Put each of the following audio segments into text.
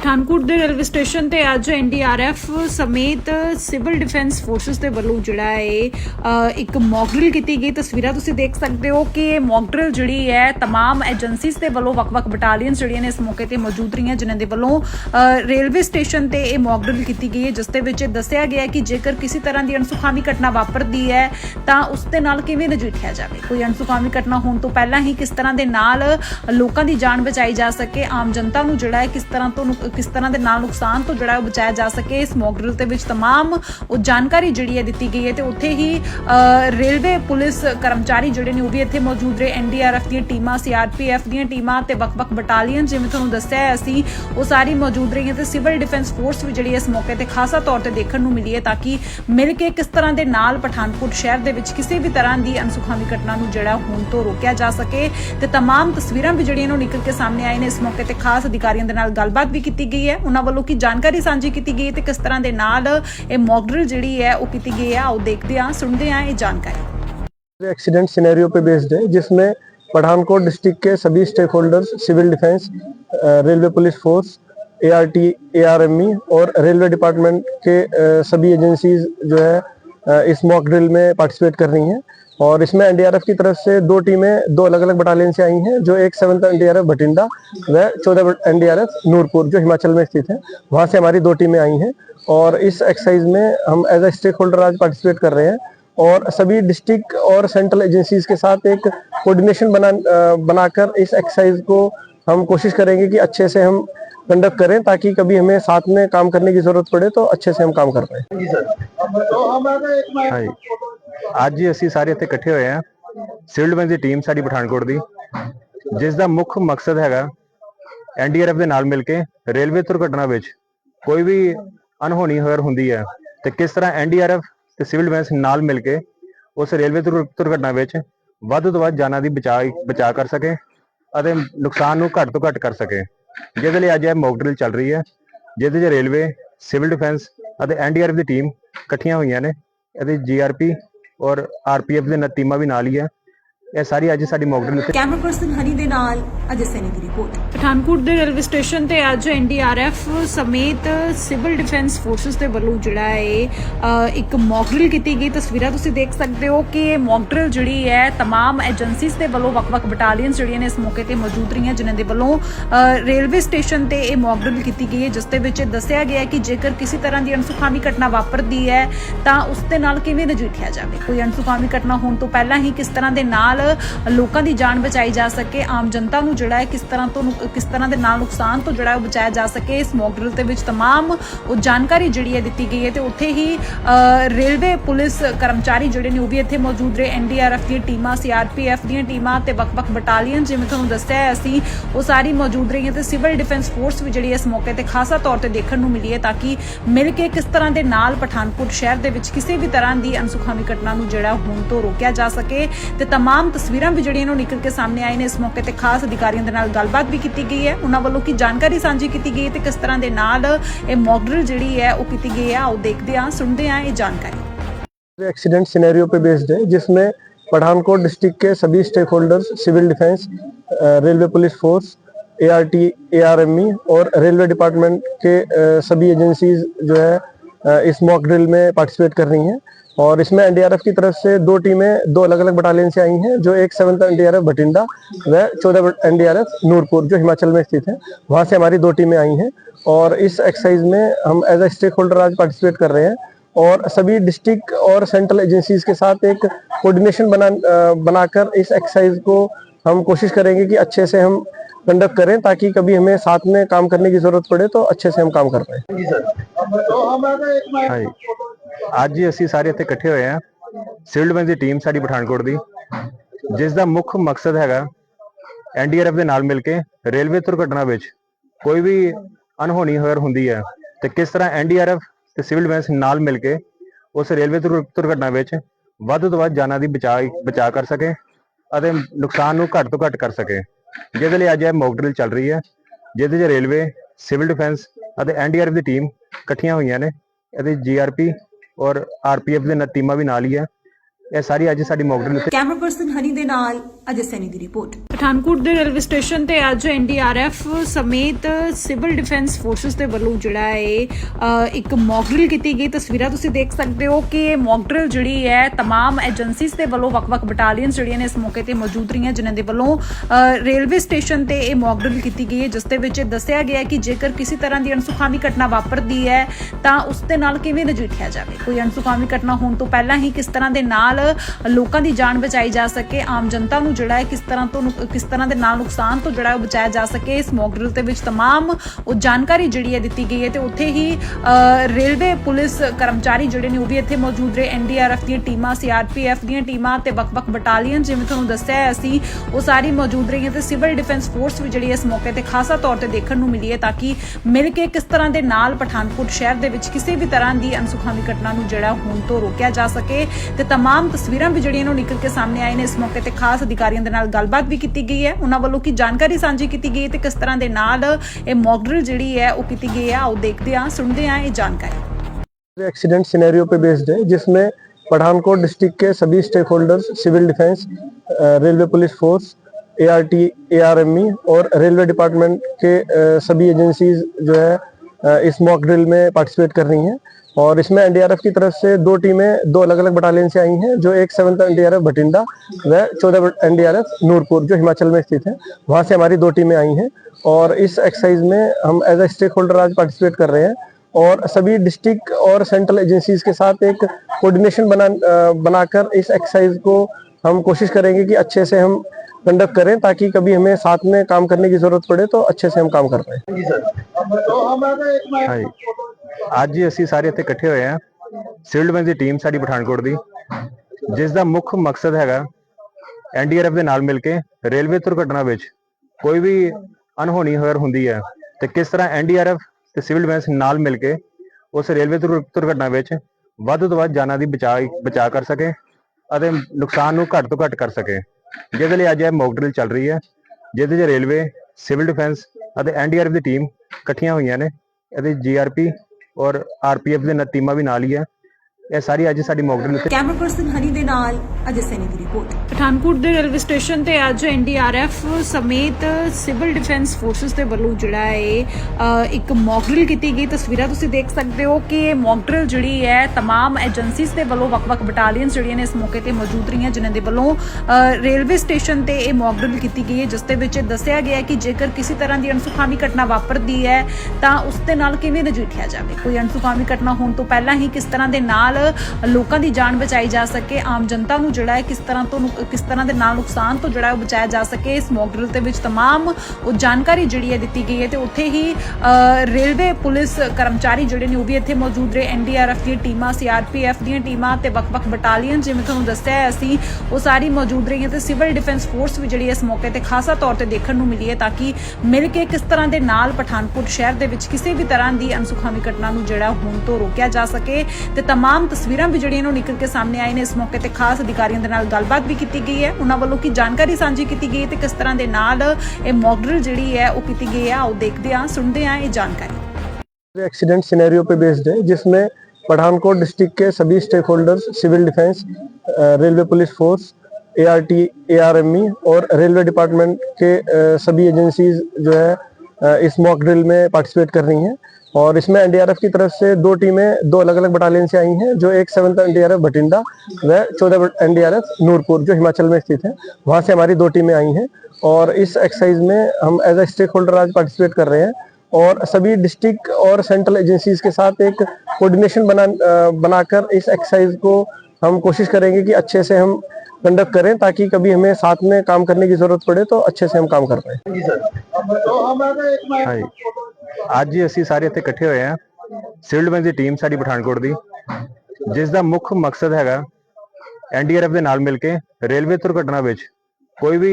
ਪਠਾਨਕੋਟ ਦੇ railway station ਤੇ ਅੱਜ ਐਨਡੀਆਰਐਫ ਸਮੇਤ ਸਿਵਲ ਡਿਫੈਂਸ ਫੋਰਸਸ ਦੇ ਵੱਲੋਂ ਜਿਹੜਾ ਹੈ ਅ, ਇੱਕ ਮੌਕ ਡਰਿਲ ਕੀਤੀ ਗਈ ਤਸਵੀਰਾਂ ਤੁਸੀਂ ਦੇਖ ਸਕਦੇ ਹੋ ਕਿ ਇਹ ਮੌਕ ਡਰਿਲ ਜਿਹੜੀ ਹੈ तमाम ਏਜੰਸੀਜ਼ ਦੇ ਵੱਲੋਂ ਵੱਖ-ਵੱਖ ਬਟਾਲੀਅਨਸ ਜਿਹੜੀਆਂ ਨੇ ਇਸ ਮੌਕੇ ਤੇ ਮੌਜੂਦ ਰਹੀਆਂ ਜਿਨ੍ਹਾਂ ਦੇ ਵੱਲੋਂ ਅ, ਰੇਲਵੇ ਸਟੇਸ਼ਨ ਤੇ ਇਹ ਮੌਕ ਡਰਿਲ ਕੀਤੀ ਗਈ ਹੈ ਜਿਸ ਦੇ ਵਿੱਚ ਇਹ ਦੱਸਿਆ ਗਿਆ ਹੈ ਕਿ ਜੇਕਰ ਕਿਸੇ ਤਰ੍ਹਾਂ ਦੀ ਅਣਸੁਖਾਵੀ ਘਟਨਾ ਵਾਪਰਦੀ ਹੈ ਤਾਂ ਉਸ ਦੇ ਨਾਲ ਕਿਵੇਂ ਨਜਿੱਠਿਆ ਜਾਵੇ ਕੋਈ ਅਣਸੁਖਾਵੀ ਘਟਨਾ ਹੋਣ ਤੋਂ ਪਹਿਲਾਂ ਹੀ ਕਿਸ ਤਰ੍ਹਾਂ ਦੇ ਨਾਲ ਲੋਕਾਂ ਦੀ ਜਾਨ ਬਚਾਈ ਜਾ ਸਕੇ ਆਮ ਜਨਤਾ ਨੂੰ ਜਿਹੜਾ ਹੈ ਕਿਸ ਤਰ੍ਹਾਂ ਤੋਂ ਨੁਕ- ਕਿਸ ਤਰ੍ਹਾਂ ਦੇ ਨਾਲ ਨੁਕਸਾਨ ਤੋਂ ਜਿਹੜਾ ਹੈ ਉਹ ਬਚਾਇਆ ਜਾ ਸਕੇ ਇਸ ਮੌਕ ਡਰਿਲ ਦੇ ਵਿੱਚ तमाम ਉਹ ਜਾਣਕਾਰੀ ਜਿਹੜੀ ਹੈ ਦਿੱਤੀ ਗਈ ਹੈ ਤੇ ਉੱਥੇ ਹੀ ਅ, ਰੇਲਵੇ ਪੁਲਿਸ ਕਰਮਚਾਰੀ ਜਿਹੜੇ ਨੇ ਉਹ ਵੀ ਇੱਥੇ ਮੌਜੂਦ ਰਹੇ ਐਨਡੀਆਰਐਫ ਦੀਆਂ ਟੀਮਾਂ ਸੀਆਰਪੀਐਫ ਦੀਆਂ ਟੀਮਾਂ ਤੇ ਵੱਖ-ਵੱਖ ਬਟਾਲੀਅਨ ਜਿਵੇਂ ਤੁਹਾਨੂੰ ਦੱਸਿਆ ਹੈ ਅਸੀਂ ਉਹ ਸਾਰੀ ਮੌਜੂਦ ਰਹੀਆਂ ਤੇ ਸਿਵਲ ਡਿਫੈਂਸ ਫੋਰਸ ਵੀ ਜਿਹੜੀ ਹੈ ਇਸ ਮੌਕੇ ਤੇ ਖਾਸਾ ਤੌਰ ਤੇ ਦੇਖਣ ਨੂੰ ਮਿਲੀ ਹੈ ਤਾਂ ਕਿ ਮਿਲ ਕੇ ਕਿਸ ਤਰ੍ਹਾਂ ਦੇ ਨਾਲ ਪਠਾਨਕੋਟ ਸ਼ਹਿਰ ਦੇ ਵਿੱਚ ਕਿਸੇ ਵੀ ਤਰ੍ਹਾਂ ਦੀ ਅਨਸੁਖਾਵੀ ਘਟਨਾ ਨੂੰ ਜਿਹੜਾ ਹੋਣ ਤੋਂ ਰੋਕਿਆ ਜਾ ਸਕੇ ਤੇ तमाम ਤਸਵੀਰਾਂ ਵੀ ਜਿਹੜੀਆਂ ਨੇ ਉਹ ਨਿਕਲ ਕੇ ਸਾਹਮਣੇ ਆਏ ਨੇ ਇਸ ਮੌਕੇ ਤੇ ਖਾਸ ਅਧਿਕਾਰੀਆਂ ਦੇ ਨਾਲ ਗੱਲਬਾਤ ਵੀ ਕੀਤੀ ਗਈ ਹੈ ਉਹਨਾਂ ਵੱਲੋਂ ਕੀ ਜਾਣਕਾਰੀ ਸਾਂਝੀ ਕੀਤੀ ਗਈ ਹੈ ਤੇ ਕਿਸ ਤਰ੍ਹਾਂ ਦੇ ਨਾਲ ਇਹ ਮੌਕ ਡਰਿਲ ਜਿਹੜੀ ਹੈ ਉਹ ਕੀਤੀ ਗਈ ਹੈ ਆਓ ਦੇਖਦੇ ਹਾਂ ਸੁਣਦੇ ਹਾਂ ਇਹ ਜਾਣਕਾਰੀ एक्सीडेंट सिनेरियो पे बेस्ड है जिसमें पठानकोट डिस्ट्रिक्ट के सभी stakeholders civil defence railway police force ART ARME E और रेलवे डिपार्टमेंट के अ, सभी एजेंसीज जो है अ, इस मॉक ड्रिल में पार्टिसिपेट कर रही हैं। और इसमें एनडीआरएफ की तरफ़ से दो टीमें, दो अलग अलग बटालियन से आई हैं, जो एक सेवंथ एनडीआरएफ भटिंडा व चौदह एनडीआरएफ नूरपुर, जो हिमाचल में स्थित है। वहाँ से हमारी दो टीमें आई हैं। और इस एक्सरसाइज में हम एज अ स्टेक होल्डर आज पार्टिसिपेट कर रहे हैं। और सभी डिस्ट्रिक्ट और सेंट्रल एजेंसीज के साथ एक कोऑर्डिनेशन बना बनाकर इस एक्सरसाइज को हम कोशिश करेंगे कि अच्छे से हम कंडक्ट करें ताकि कभी हमें साथ में काम करने की जरूरत पड़े तो अच्छे से हम काम कर पाए ਹਾਂਜੀ ਅੱਜ ਹੀ ਅਸੀਂ ਸਾਰੇ ਇੱਥੇ ਇਕੱਠੇ ਹੋਏ ਆ ਸਿਵਲ ਡਿਫੈਂਸ ਦੀ ਟੀਮ ਸਾਡੀ ਪਠਾਨਕੋਟ ਦੀ ਜਿਸ ਦਾ ਮੁੱਖ ਮਕਸਦ ਹੈਗਾ ਐਨਡੀਆਰਐਫ ਦੇ ਨਾਲ ਮਿਲ ਕੇ ਰੇਲਵੇ ਦੁਰਘਟਨਾ ਵਿੱਚ ਕੋਈ ਵੀ ਅਨਹੋਣੀ ਹੋਰ ਹੁੰਦੀ ਹੈ ਤੇ ਕਿਸ ਤਰ੍ਹਾਂ ਐਨਡੀਆਰਐਫ ਤੇ ਸਿਵਲ ਡਿਫੈਂਸ ਨਾਲ ਮਿਲ ਕੇ ਉਸ ਰੇਲਵੇ ਦੁਰ- ਦੁਰਘਟਨਾ ਵਿੱਚ ਵੱਧ ਤੋਂ ਵੱਧ ਜਾਨਾਂ ਦੀ ਬਚਾਅ ਬਚਾਅ ਕਰ ਸਕੇ ਅਤੇ ਨੁਕਸਾਨ ਨੂੰ ਘੱਟ ਤੋਂ ਘੱਟ ਕਰ ਸਕੇ ਜਿਹਦੇ ਲਈ ਅੱਜ ਇਹ ਮੌਕ ਡਰਿਲ ਚੱਲ ਰਹੀ ਹੈ, ਜਿਹਦੇ 'ਚ ਰੇਲਵੇ ਸਿਵਲ ਡਿਫੈਂਸ ਅਤੇ ਐਨਡੀਆਰਐਫ ਦੀ ਟੀਮ ਇਕੱਠੀਆਂ ਹੋਈਆਂ ਨੇ। ਇਹਦੇ ਜੀਆਰਪੀ ਔਰ ਆਰਪੀਐਫ ਦੇ ਨਾਲ ਟੀਮਾਂ ਵੀ ਨਾਲ ਹੀ ਹੈ। ਇਹ ਸਾਰੀ ਅੱਜ ਸਾਡੀ ਮੌਕ ਡਰਿਲ ਉੱਥੇ ਕੈਮਰਾ ਪਰਸਨ ਹਨੀ ਦੇ ਨਾਲ ਅਜੇ ਸੈਨੀ ਦੀ ਰਿਪੋਰਟ ਪਠਾਨਕੋਟ ਦੇ ਰੇਲਵੇ ਸਟੇਸ਼ਨ ਤੇ ਅੱਜ ਐਨਡੀਆਰਐਫ ਸਮੇਤ ਸਿਵਲ ਡਿਫੈਂਸ ਫੋਰਸਸ ਦੇ ਵੱਲੋਂ ਜਿਹੜਾ ਹੈ ਅ, ਇੱਕ ਮੌਕ ਡਰਿਲ ਕੀਤੀ ਗਈ ਤਸਵੀਰਾਂ ਤੁਸੀਂ ਦੇਖ ਸਕਦੇ ਹੋ ਕਿ ਇਹ ਮੌਕ ਡਰਿਲ ਜਿਹੜੀ ਹੈ तमाम ਏਜੰਸੀਜ਼ ਦੇ ਵੱਲੋਂ ਵੱਖ-ਵੱਖ ਬਟਾਲੀਅਨਸ ਜਿਹੜੀਆਂ ਨੇ ਇਸ ਮੌਕੇ ਤੇ ਮੌਜੂਦ ਰਹੀਆਂ ਜਿਨ੍ਹਾਂ ਦੇ ਵੱਲੋਂ ਅ, ਰੇਲਵੇ ਸਟੇਸ਼ਨ ਤੇ ਇਹ ਮੌਕ ਡਰਿਲ ਕੀਤੀ ਗਈ ਹੈ ਜਿਸ ਦੇ ਵਿੱਚ ਇਹ ਦੱਸਿਆ ਗਿਆ ਹੈ ਕਿ ਜੇਕਰ ਕਿਸੇ ਤਰ੍ਹਾਂ ਦੀ ਅਣਸੁਖਾਵੀ ਘਟਨਾ ਵਾਪਰਦੀ ਹੈ ਤਾਂ ਉਸ ਦੇ ਨਾਲ ਕਿਵੇਂ ਨਜਿੱਠਿਆ ਜਾਵੇ ਕੋਈ ਅਣਸੁਖਾਵੀ ਘਟਨਾ ਹੋਣ ਤੋਂ ਪਹਿਲਾਂ ਹੀ ਕਿਸ ਤਰ੍ਹਾਂ ਦੇ ਨਾਲ ਲੋਕਾਂ ਦੀ ਜਾਨ ਬਚਾਈ ਜਾ ਸਕੇ ਆਮ ਜਨਤਾ ਨੂੰ ਜਿਹੜਾ ਹੈ ਕਿਸ ਤਰ੍ਹਾਂ ਤੋਂ ਨੁਕ- ਕਿਸ ਤਰ੍ਹਾਂ ਦੇ ਨਾਲ ਨੁਕਸਾਨ ਤੋਂ ਜਿਹੜਾ ਹੈ ਉਹ ਬਚਾਇਆ ਜਾ ਸਕੇ ਇਸ ਮੌਕ ਡਰਿਲ ਦੇ ਵਿੱਚ तमाम ਉਹ ਜਾਣਕਾਰੀ ਜਿਹੜੀ ਹੈ ਦਿੱਤੀ ਗਈ ਹੈ ਤੇ ਉੱਥੇ ਹੀ ਅ, ਰੇਲਵੇ ਪੁਲਿਸ ਕਰਮਚਾਰੀ ਜਿਹੜੇ ਨੇ ਉਹ ਵੀ ਇੱਥੇ ਮੌਜੂਦ ਰਹੇ ਐਨਡੀਆਰਐਫ ਦੀਆਂ ਟੀਮਾਂ ਸੀਆਰਪੀਐਫ ਦੀਆਂ ਟੀਮਾਂ ਤੇ ਵੱਖ-ਵੱਖ ਬਟਾਲੀਅਨ ਜਿਵੇਂ ਤੁਹਾਨੂੰ ਦੱਸਿਆ ਹੈ ਅਸੀਂ ਉਹ ਸਾਰੀ ਮੌਜੂਦ ਰਹੀਆਂ ਤੇ ਸਿਵਲ ਡਿਫੈਂਸ ਫੋਰਸ ਵੀ ਜਿਹੜੀ ਹੈ ਇਸ ਮੌਕੇ ਤੇ ਖਾਸਾ ਤੌਰ ਤੇ ਦੇਖਣ ਨੂੰ ਮਿਲੀ ਹੈ ਤਾਂ ਕਿ ਮਿਲ ਕੇ ਕਿਸ ਤਰ੍ਹਾਂ ਦੇ ਨਾਲ ਪਠਾਨਕੋਟ ਸ਼ਹਿਰ ਦੇ ਵਿੱਚ ਕਿਸੇ ਵੀ ਤਰ੍ਹਾਂ ਦੀ ਅਨਸੁਖਾਵੀ ਘਟਨਾ ਨੂੰ ਜਿਹੜਾ ਹੋਣ ਤੋਂ ਰੋਕਿਆ ਜਾ ਸਕੇ ਤੇ तमाम ਤਸਵੀਰਾਂ ਵੀ ਜਿਹੜੀਆਂ ਨੇ ਉਹ ਨਿਕਲ ਕੇ ਸਾਹਮਣੇ ਆਏ ਨੇ ਇਸ ਮੌਕੇ ਤੇ ਖਾਸ ਅਧਿਕਾਰੀਆਂ ਦੇ ਨਾਲ ਗੱਲਬਾਤ ਵੀ ਕੀਤੀ ਗਈ ਹੈ ਉਹਨਾਂ ਵੱਲੋਂ ਕੀ ਜਾਣਕਾਰੀ ਸਾਂਝੀ ਕੀਤੀ ਗਈ ਹੈ ਤੇ ਕਿਸ ਤਰ੍ਹਾਂ ਦੇ ਨਾਲ ਇਹ ਮੌਕ ਡਰਿਲ ਜਿਹੜੀ ਹੈ ਉਹ ਕੀਤੀ ਗਈ ਹੈ ਆਓ ਦੇਖਦੇ ਹਾਂ ਸੁਣਦੇ ਹਾਂ ਇਹ ਜਾਣਕਾਰੀ एक्सीडेंट सिनेरियो पे बेस्ड है जिसमें पठानकोट डिस्ट्रिक्ट के सभी stakeholders civil defence railway police force ART ARME E और रेलवे डिपार्टमेंट के अ, सभी एजेंसीज जो है अ, इस मॉक ड्रिल में पार्टिसिपेट कर रही हैं और इसमें एनडीआरएफ की तरफ़ से दो टीमें, दो अलग अलग बटालियन से आई हैं, जो एक सेवंथ एनडीआरएफ भटिंडा व चौदह एनडीआरएफ नूरपुर, जो हिमाचल में स्थित है। वहाँ से हमारी दो टीमें आई हैं और इस एक्सरसाइज में हम एज ए स्टेक होल्डर आज पार्टिसिपेट कर रहे हैं और सभी डिस्ट्रिक्ट और सेंट्रल एजेंसीज के साथ एक कोऑर्डिनेशन बना बनाकर इस एक्सरसाइज को हम कोशिश करेंगे कि अच्छे से हम कंडक्ट करें ताकि कभी हमें साथ में काम करने की जरूरत पड़े तो अच्छे से हम काम कर पाए ਹਾਂਜੀ ਅੱਜ ਹੀ ਅਸੀਂ ਸਾਰੇ ਇੱਥੇ ਇਕੱਠੇ ਹੋਏ ਆ ਸਿਵਲ ਡਿਫੈਂਸ ਦੀ ਟੀਮ ਸਾਡੀ ਪਠਾਨਕੋਟ ਦੀ ਜਿਸ ਦਾ ਮੁੱਖ ਮਕਸਦ ਹੈਗਾ ਐਨਡੀਆਰਐਫ ਦੇ ਨਾਲ ਮਿਲ ਕੇ ਰੇਲਵੇ ਦੁਰਘਟਨਾ ਵਿੱਚ ਕੋਈ ਵੀ ਅਨਹੋਣੀ ਹੋਰ ਹੁੰਦੀ ਹੈ ਤੇ ਕਿਸ ਤਰ੍ਹਾਂ ਐਨਡੀਆਰਐਫ ਤੇ ਸਿਵਲ ਡਿਫੈਂਸ ਨਾਲ ਮਿਲ ਕੇ ਉਸ ਰੇਲਵੇ ਦੁਰ- ਦੁਰਘਟਨਾ ਵਿੱਚ ਵੱਧ ਤੋਂ ਵੱਧ ਜਾਨਾਂ ਦੀ ਬਚਾਅ ਬਚਾਅ ਕਰ ਸਕੇ ਅਤੇ ਨੁਕਸਾਨ ਨੂੰ ਘੱਟ ਤੋਂ ਘੱਟ ਕਰ ਸਕੇ ਜਿਹਦੇ ਲਈ ਅੱਜ ਇਹ ਮੌਕ ਡਰਿਲ ਚੱਲ ਰਹੀ ਹੈ, ਜਿਹਦੇ 'ਚ ਰੇਲਵੇ ਸਿਵਲ ਡਿਫੈਂਸ ਅਤੇ ਐਨਡੀਆਰਐਫ ਦੀ ਟੀਮ ਇਕੱਠੀਆਂ ਹੋਈਆਂ ਨੇ। ਇਹਦੇ ਜੀਆਰਪੀ ਔਰ ਆਰਪੀਐਫ ਦੇ ਟੀਮਾਂ ਵੀ ਨਾਲ ਹੀ ਹੈ। ਇਹ ਸਾਰੀ ਅੱਜ ਸਾਡੀ mock drill camera person Honey ਦੇ ਨਾਲ, ਅਜੇ ਸੈਨੀ ਦੀ ਰਿਪੋਰਟ ਪਠਾਨਕੋਟ ਦੇ ਰੇਲਵੇ ਸਟੇਸ਼ਨ ਤੇ ਅੱਜ ਐਨਡੀਆਰਐਫ ਸਮੇਤ ਸਿਵਲ ਡਿਫੈਂਸ ਫੋਰਸਸ ਦੇ ਵੱਲੋਂ ਜਿਹੜਾ ਹੈ ਅ, ਇੱਕ ਮੌਕ ਡਰਿਲ ਕੀਤੀ ਗਈ ਤਸਵੀਰਾਂ ਤੁਸੀਂ ਦੇਖ ਸਕਦੇ ਹੋ ਕਿ ਇਹ ਮੌਕ ਡਰਿਲ ਜਿਹੜੀ ਹੈ तमाम ਏਜੰਸੀਜ਼ ਦੇ ਵੱਲੋਂ ਵੱਖ-ਵੱਖ ਬਟਾਲੀਅਨਸ ਜਿਹੜੀਆਂ ਨੇ ਇਸ ਮੌਕੇ ਤੇ ਮੌਜੂਦ ਰਹੀਆਂ ਜਿਨ੍ਹਾਂ ਦੇ ਵੱਲੋਂ ਅ, ਰੇਲਵੇ ਸਟੇਸ਼ਨ ਤੇ ਇਹ ਮੌਕ ਡਰਿਲ ਕੀਤੀ ਗਈ ਹੈ ਜਿਸ ਦੇ ਵਿੱਚ ਇਹ ਦੱਸਿਆ ਗਿਆ ਹੈ ਕਿ ਜੇਕਰ ਕਿਸੇ ਤਰ੍ਹਾਂ ਦੀ ਅਣਸੁਖਾਵੀ ਘਟਨਾ ਵਾਪਰਦੀ ਹੈ ਤਾਂ ਉਸ ਦੇ ਨਾਲ ਕਿਵੇਂ ਨਜਿੱਠਿਆ ਜਾਵੇ ਕੋਈ ਅਣਸੁਖਾਵੀ ਘਟਨਾ ਹੋਣ ਤੋਂ ਪਹਿਲਾਂ ਹੀ ਕਿਸ ਤਰ੍ਹਾਂ ਦੇ ਨਾਲ ਲੋਕਾਂ ਦੀ ਜਾਨ ਬਚਾਈ ਜਾ ਸਕੇ ਆਮ ਜਨਤਾ ਨੂੰ ਜਿਹੜਾ ਹੈ ਕਿਸ ਤਰ੍ਹਾਂ ਤੋਂ ਨੁਕ- ਕਿਸ ਤਰ੍ਹਾਂ ਦੇ ਨਾਲ ਨੁਕਸਾਨ ਤੋਂ ਜਿਹੜਾ ਹੈ ਉਹ ਬਚਾਇਆ ਜਾ ਸਕੇ ਇਸ ਮੌਕ ਡਰਿਲ ਦੇ ਵਿੱਚ तमाम ਉਹ ਜਾਣਕਾਰੀ ਜਿਹੜੀ ਹੈ ਦਿੱਤੀ ਗਈ ਹੈ ਤੇ ਉੱਥੇ ਹੀ ਅ, ਰੇਲਵੇ ਪੁਲਿਸ ਕਰਮਚਾਰੀ ਜਿਹੜੇ ਨੇ ਉਹ ਵੀ ਇੱਥੇ ਮੌਜੂਦ ਰਹੇ ਐਨਡੀਆਰਐਫ ਦੀਆਂ ਟੀਮਾਂ ਸੀਆਰਪੀਐਫ ਦੀਆਂ ਟੀਮਾਂ ਤੇ ਵੱਖ-ਵੱਖ ਬਟਾਲੀਅਨ ਜਿਵੇਂ ਤੁਹਾਨੂੰ ਦੱਸਿਆ ਹੈ ਅਸੀਂ ਉਹ ਸਾਰੀ ਮੌਜੂਦ ਰਹੀਆਂ ਤੇ ਸਿਵਲ ਡਿਫੈਂਸ ਫੋਰਸ ਵੀ ਜਿਹੜੀ ਹੈ ਇਸ ਮੌਕੇ ਤੇ ਖਾਸਾ ਤੌਰ ਤੇ ਦੇਖਣ ਨੂੰ ਮਿਲੀ ਹੈ ਤਾਂ ਕਿ ਮਿਲ ਕੇ ਕਿਸ ਤਰ੍ਹਾਂ ਦੇ ਨਾਲ ਪਠਾਨਕੋਟ ਸ਼ਹਿਰ ਦੇ ਵਿੱਚ ਕਿਸੇ ਵੀ ਤਰ੍ਹਾਂ ਦੀ ਅਨਸੁਖਾਵੀ ਘਟਨਾ ਨੂੰ ਜਿਹੜਾ ਹੋਣ ਤੋਂ ਰੋਕਿਆ ਜਾ ਸਕੇ ਤੇ तमाम ਤਸਵੀਰਾਂ ਵੀ ਜਿਹੜੀਆਂ ਨੇ ਉਹ ਨਿਕਲ ਕੇ ਸਾਹਮਣੇ ਆਏ ਨੇ ਇਸ ਮੌਕੇ ਤੇ ਖਾਸ ਅਧਿਕਾਰੀਆਂ ਦੇ ਨਾਲ ਗੱਲਬਾਤ ਵੀ ਕੀਤੀ ਗਈ ਹੈ ਉਹਨਾਂ ਵੱਲੋਂ ਕੀ ਜਾਣਕਾਰੀ ਸਾਂਝੀ ਕੀਤੀ ਗਈ ਹੈ ਤੇ ਕਿਸ ਤਰ੍ਹਾਂ ਦੇ ਨਾਲ ਇਹ ਮੌਕ ਡਰਿਲ ਜਿਹੜੀ ਹੈ ਉਹ ਕੀਤੀ ਗਈ ਹੈ ਆਓ ਦੇਖਦੇ ਹਾਂ ਸੁਣਦੇ ਹਾਂ ਇਹ ਜਾਣਕਾਰੀ एक्सीडेंट सिनेरियो पे बेस्ड है जिसमें पठानकोट डिस्ट्रिक्ट के सभी stakeholders civil defence railway police force A R T A R M E और रेलवे डिपार्टमेंट के अ, सभी एजेंसीज जो है अ, इस मॉक ड्रिल में पार्टिसिपेट कर रही हैं। और इसमें एनडीआरएफ की तरफ़ से दो टीमें, दो अलग अलग बटालियन से आई हैं, जो एक सेवंथ एनडीआरएफ भटिंडा व चौदह एनडीआरएफ नूरपुर, जो हिमाचल में स्थित है। वहाँ से हमारी दो टीमें आई हैं और इस एक्सरसाइज में हम एज ए स्टेक होल्डर आज पार्टिसिपेट कर रहे हैं। और सभी डिस्ट्रिक्ट और सेंट्रल एजेंसीज के साथ एक कोऑर्डिनेशन बना बनाकर इस एक्सरसाइज को हम कोशिश करेंगे कि अच्छे से हम कंडक्ट करें ताकि कभी हमें साथ में काम करने की जरूरत पड़े तो अच्छे से हम काम कर पाए ਹਾਂਜੀ ਅੱਜ ਹੀ ਅਸੀਂ ਸਾਰੇ ਇੱਥੇ ਇਕੱਠੇ ਹੋਏ ਆ ਸਿਵਲ ਡਿਫੈਂਸ ਦੀ ਟੀਮ ਸਾਡੀ ਪਠਾਨਕੋਟ ਦੀ ਜਿਸ ਦਾ ਮੁੱਖ ਮਕਸਦ ਹੈਗਾ ਐਨਡੀਆਰਐਫ ਦੇ ਨਾਲ ਮਿਲ ਕੇ ਰੇਲਵੇ ਦੁਰਘਟਨਾ ਵਿੱਚ ਕੋਈ ਵੀ ਅਨਹੋਣੀ ਹੋਰ ਹੁੰਦੀ ਹੈ ਤੇ ਕਿਸ ਤਰ੍ਹਾਂ ਐਨਡੀਆਰਐਫ ਤੇ ਸਿਵਲ ਡਿਫੈਂਸ ਨਾਲ ਮਿਲ ਕੇ ਉਸ ਰੇਲਵੇ ਦੁਰ- ਦੁਰਘਟਨਾ ਵਿੱਚ ਵੱਧ ਤੋਂ ਵੱਧ ਜਾਨਾਂ ਦੀ ਬਚਾਅ ਬਚਾਅ ਕਰ ਸਕੇ ਅਤੇ ਨੁਕਸਾਨ ਨੂੰ ਘੱਟ ਤੋਂ ਘੱਟ ਕਰ ਸਕੇ ਜਿਹਦੇ ਲਈ ਅੱਜ ਇਹ ਮੌਕ ਡਰਿਲ ਚੱਲ ਰਹੀ ਹੈ, ਜਿਹਦੇ 'ਚ ਰੇਲਵੇ ਸਿਵਲ ਡਿਫੈਂਸ ਅਤੇ ਐਨਡੀਆਰਐਫ ਦੀ ਟੀਮ ਇਕੱਠੀਆਂ ਹੋਈਆਂ ਨੇ। ਇਹਦੇ ਜੀਆਰਪੀ ਔਰ ਆਰਪੀਐਫ ਦੇ ਨਾਲ ਟੀਮਾਂ ਵੀ ਨਾਲ ਹੀ ਹੈ। ਇਹ ਸਾਰੀ ਅੱਜ ਸਾਡੀ mock drill camera person Honey ਦੇ ਨਾਲ ਅਜੇ ਸੈਨੀ ਦੀ ਰਿਪੋਰਟ ਪਠਾਨਕੋਟ ਦੇ ਰੇਲਵੇ ਸਟੇਸ਼ਨ ਤੇ ਅੱਜ ਐਨਡੀਆਰਐਫ ਸਮੇਤ ਸਿਵਲ ਡਿਫੈਂਸ ਫੋਰਸਸ ਦੇ ਵੱਲੋਂ ਜਿਹੜਾ ਹੈ ਅ, ਇੱਕ ਮੌਕ ਡਰਿਲ ਕੀਤੀ ਗਈ ਤਸਵੀਰਾਂ ਤੁਸੀਂ ਦੇਖ ਸਕਦੇ ਹੋ ਕਿ ਇਹ ਮੌਕ ਡਰਿਲ ਜਿਹੜੀ ਹੈ तमाम ਏਜੰਸੀਜ਼ ਦੇ ਵੱਲੋਂ ਵੱਖ-ਵੱਖ ਬਟਾਲੀਅਨਸ ਜਿਹੜੀਆਂ ਨੇ ਇਸ ਮੌਕੇ ਤੇ ਮੌਜੂਦ ਰਹੀਆਂ ਜਿਨ੍ਹਾਂ ਦੇ ਵੱਲੋਂ ਅ, ਰੇਲਵੇ ਸਟੇਸ਼ਨ ਤੇ ਇਹ ਮੌਕ ਡਰਿਲ ਕੀਤੀ ਗਈ ਹੈ ਜਿਸ ਦੇ ਵਿੱਚ ਇਹ ਦੱਸਿਆ ਗਿਆ ਹੈ ਕਿ ਜੇਕਰ ਕਿਸੇ ਤਰ੍ਹਾਂ ਦੀ ਅਣਸੁਖਾਵੀ ਘਟਨਾ ਵਾਪਰਦੀ ਹੈ ਤਾਂ ਉਸ ਦੇ ਨਾਲ ਕਿਵੇਂ ਨਜਿੱਠਿਆ ਜਾਵੇ ਕੋਈ ਅਣਸੁਖਾਵੀ ਘਟਨਾ ਹੋਣ ਤੋਂ ਪਹਿਲਾਂ ਹੀ ਕਿਸ ਤਰ੍ਹਾਂ ਦੇ ਨਾਲ ਲੋਕਾਂ ਦੀ ਜਾਨ ਬਚਾਈ ਜਾ ਸਕੇ ਆਮ ਜਨਤਾ ਨੂੰ ਜਿਹੜਾ ਹੈ ਕਿਸ ਤਰ੍ਹਾਂ ਤੋਂ ਨੁਕ- ਕਿਸ ਤਰ੍ਹਾਂ ਦੇ ਨਾਲ ਨੁਕਸਾਨ ਤੋਂ ਜਿਹੜਾ ਹੈ ਉਹ ਬਚਾਇਆ ਜਾ ਸਕੇ ਇਸ ਮੌਕ ਡਰਿਲ ਦੇ ਵਿੱਚ तमाम ਉਹ ਜਾਣਕਾਰੀ ਜਿਹੜੀ ਹੈ ਦਿੱਤੀ ਗਈ ਹੈ ਤੇ ਉੱਥੇ ਹੀ ਅ, ਰੇਲਵੇ ਪੁਲਿਸ ਕਰਮਚਾਰੀ ਜਿਹੜੇ ਨੇ ਉਹ ਵੀ ਇੱਥੇ ਮੌਜੂਦ ਰਹੇ ਐਨਡੀਆਰਐਫ ਦੀਆਂ ਟੀਮਾਂ ਸੀਆਰਪੀਐਫ ਦੀਆਂ ਟੀਮਾਂ ਤੇ ਵੱਖ-ਵੱਖ ਬਟਾਲੀਅਨ ਜਿਵੇਂ ਤੁਹਾਨੂੰ ਦੱਸਿਆ ਹੈ ਅਸੀਂ ਉਹ ਸਾਰੀ ਮੌਜੂਦ ਰਹੀਆਂ ਤੇ ਸਿਵਲ ਡਿਫੈਂਸ ਫੋਰਸ ਵੀ ਜਿਹੜੀ ਹੈ ਇਸ ਮੌਕੇ ਤੇ ਖਾਸਾ ਤੌਰ ਤੇ ਦੇਖਣ ਨੂੰ ਮਿਲੀ ਹੈ ਤਾਂ ਕਿ ਮਿਲ ਕੇ ਕਿਸ ਤਰ੍ਹਾਂ ਦੇ ਨਾਲ ਪਠਾਨਕੋਟ ਸ਼ਹਿਰ ਦੇ ਵਿੱਚ ਕਿਸੇ ਵੀ ਤਰ੍ਹਾਂ ਦੀ ਅਨਸੁਖਾਵੀ ਘਟਨਾ ਨੂੰ ਜਿਹੜਾ ਹੋਣ ਤੋਂ ਰੋਕਿਆ ਜਾ ਸਕੇ ਤੇ तमाम ਤਸਵੀਰਾਂ ਵੀ ਜਿਹੜੀਆਂ ਨੇ ਉਹ ਨਿਕਲ ਕੇ ਸਾਹਮਣੇ ਆਏ ਨੇ ਇਸ ਮੌਕੇ ਤੇ ਖਾਸ ਅਧਿਕਾਰੀਆਂ ਦੇ ਨਾਲ ਗੱਲਬਾਤ ਵੀ ਕੀਤੀ ਗਈ ਹੈ ਉਹਨਾਂ ਵੱਲੋਂ ਕੀ ਜਾਣਕਾਰੀ ਸਾਂਝੀ ਕੀਤੀ ਗਈ ਹੈ ਤੇ ਕਿਸ ਤਰ੍ਹਾਂ ਦੇ ਨਾਲ ਇਹ ਮੌਕ ਡਰਿਲ ਜਿਹੜੀ ਹੈ ਉਹ ਕੀਤੀ ਗਈ ਹੈ ਆਓ ਦੇਖਦੇ ਹਾਂ ਸੁਣਦੇ ਹਾਂ ਇਹ ਜਾਣਕਾਰੀ एक्सीडेंट सिनेरियो पे बेस्ड है जिसमें पठानकोट डिस्ट्रिक्ट के सभी stakeholders civil defence railway police force A R T A R M E और रेलवे डिपार्टमेंट के अ, सभी एजेंसीज जो है अ, इस मॉक ड्रिल में पार्टिसिपेट कर रही हैं और इसमें एनडीआरएफ की तरफ़ से दो टीमें, दो अलग अलग बटालियन से आई हैं, जो एक सेवंथ एनडीआरएफ भटिंडा व चौदह एनडीआरएफ नूरपुर, जो हिमाचल में स्थित है। वहाँ से हमारी दो टीमें आई हैं और इस एक्सरसाइज में हम एज ए स्टेक होल्डर आज पार्टिसिपेट कर रहे हैं और सभी डिस्ट्रिक्ट और सेंट्रल एजेंसीज के साथ एक कोऑर्डिनेशन बना बनाकर इस एक्सरसाइज को हम कोशिश करेंगे कि अच्छे से हम कंडक्ट करें ताकि कभी हमें साथ में काम करने की जरूरत पड़े तो अच्छे से हम काम कर पाए ਹਾਂਜੀ ਅੱਜ ਹੀ ਅਸੀਂ ਸਾਰੇ ਇੱਥੇ ਇਕੱਠੇ ਹੋਏ ਆ ਸਿਵਲ ਡਿਫੈਂਸ ਦੀ ਟੀਮ ਸਾਡੀ ਪਠਾਨਕੋਟ ਦੀ ਜਿਸ ਦਾ ਮੁੱਖ ਮਕਸਦ ਹੈਗਾ ਐਨਡੀਆਰਐਫ ਦੇ ਨਾਲ ਮਿਲ ਕੇ ਰੇਲਵੇ ਦੁਰਘਟਨਾ ਵਿੱਚ ਕੋਈ ਵੀ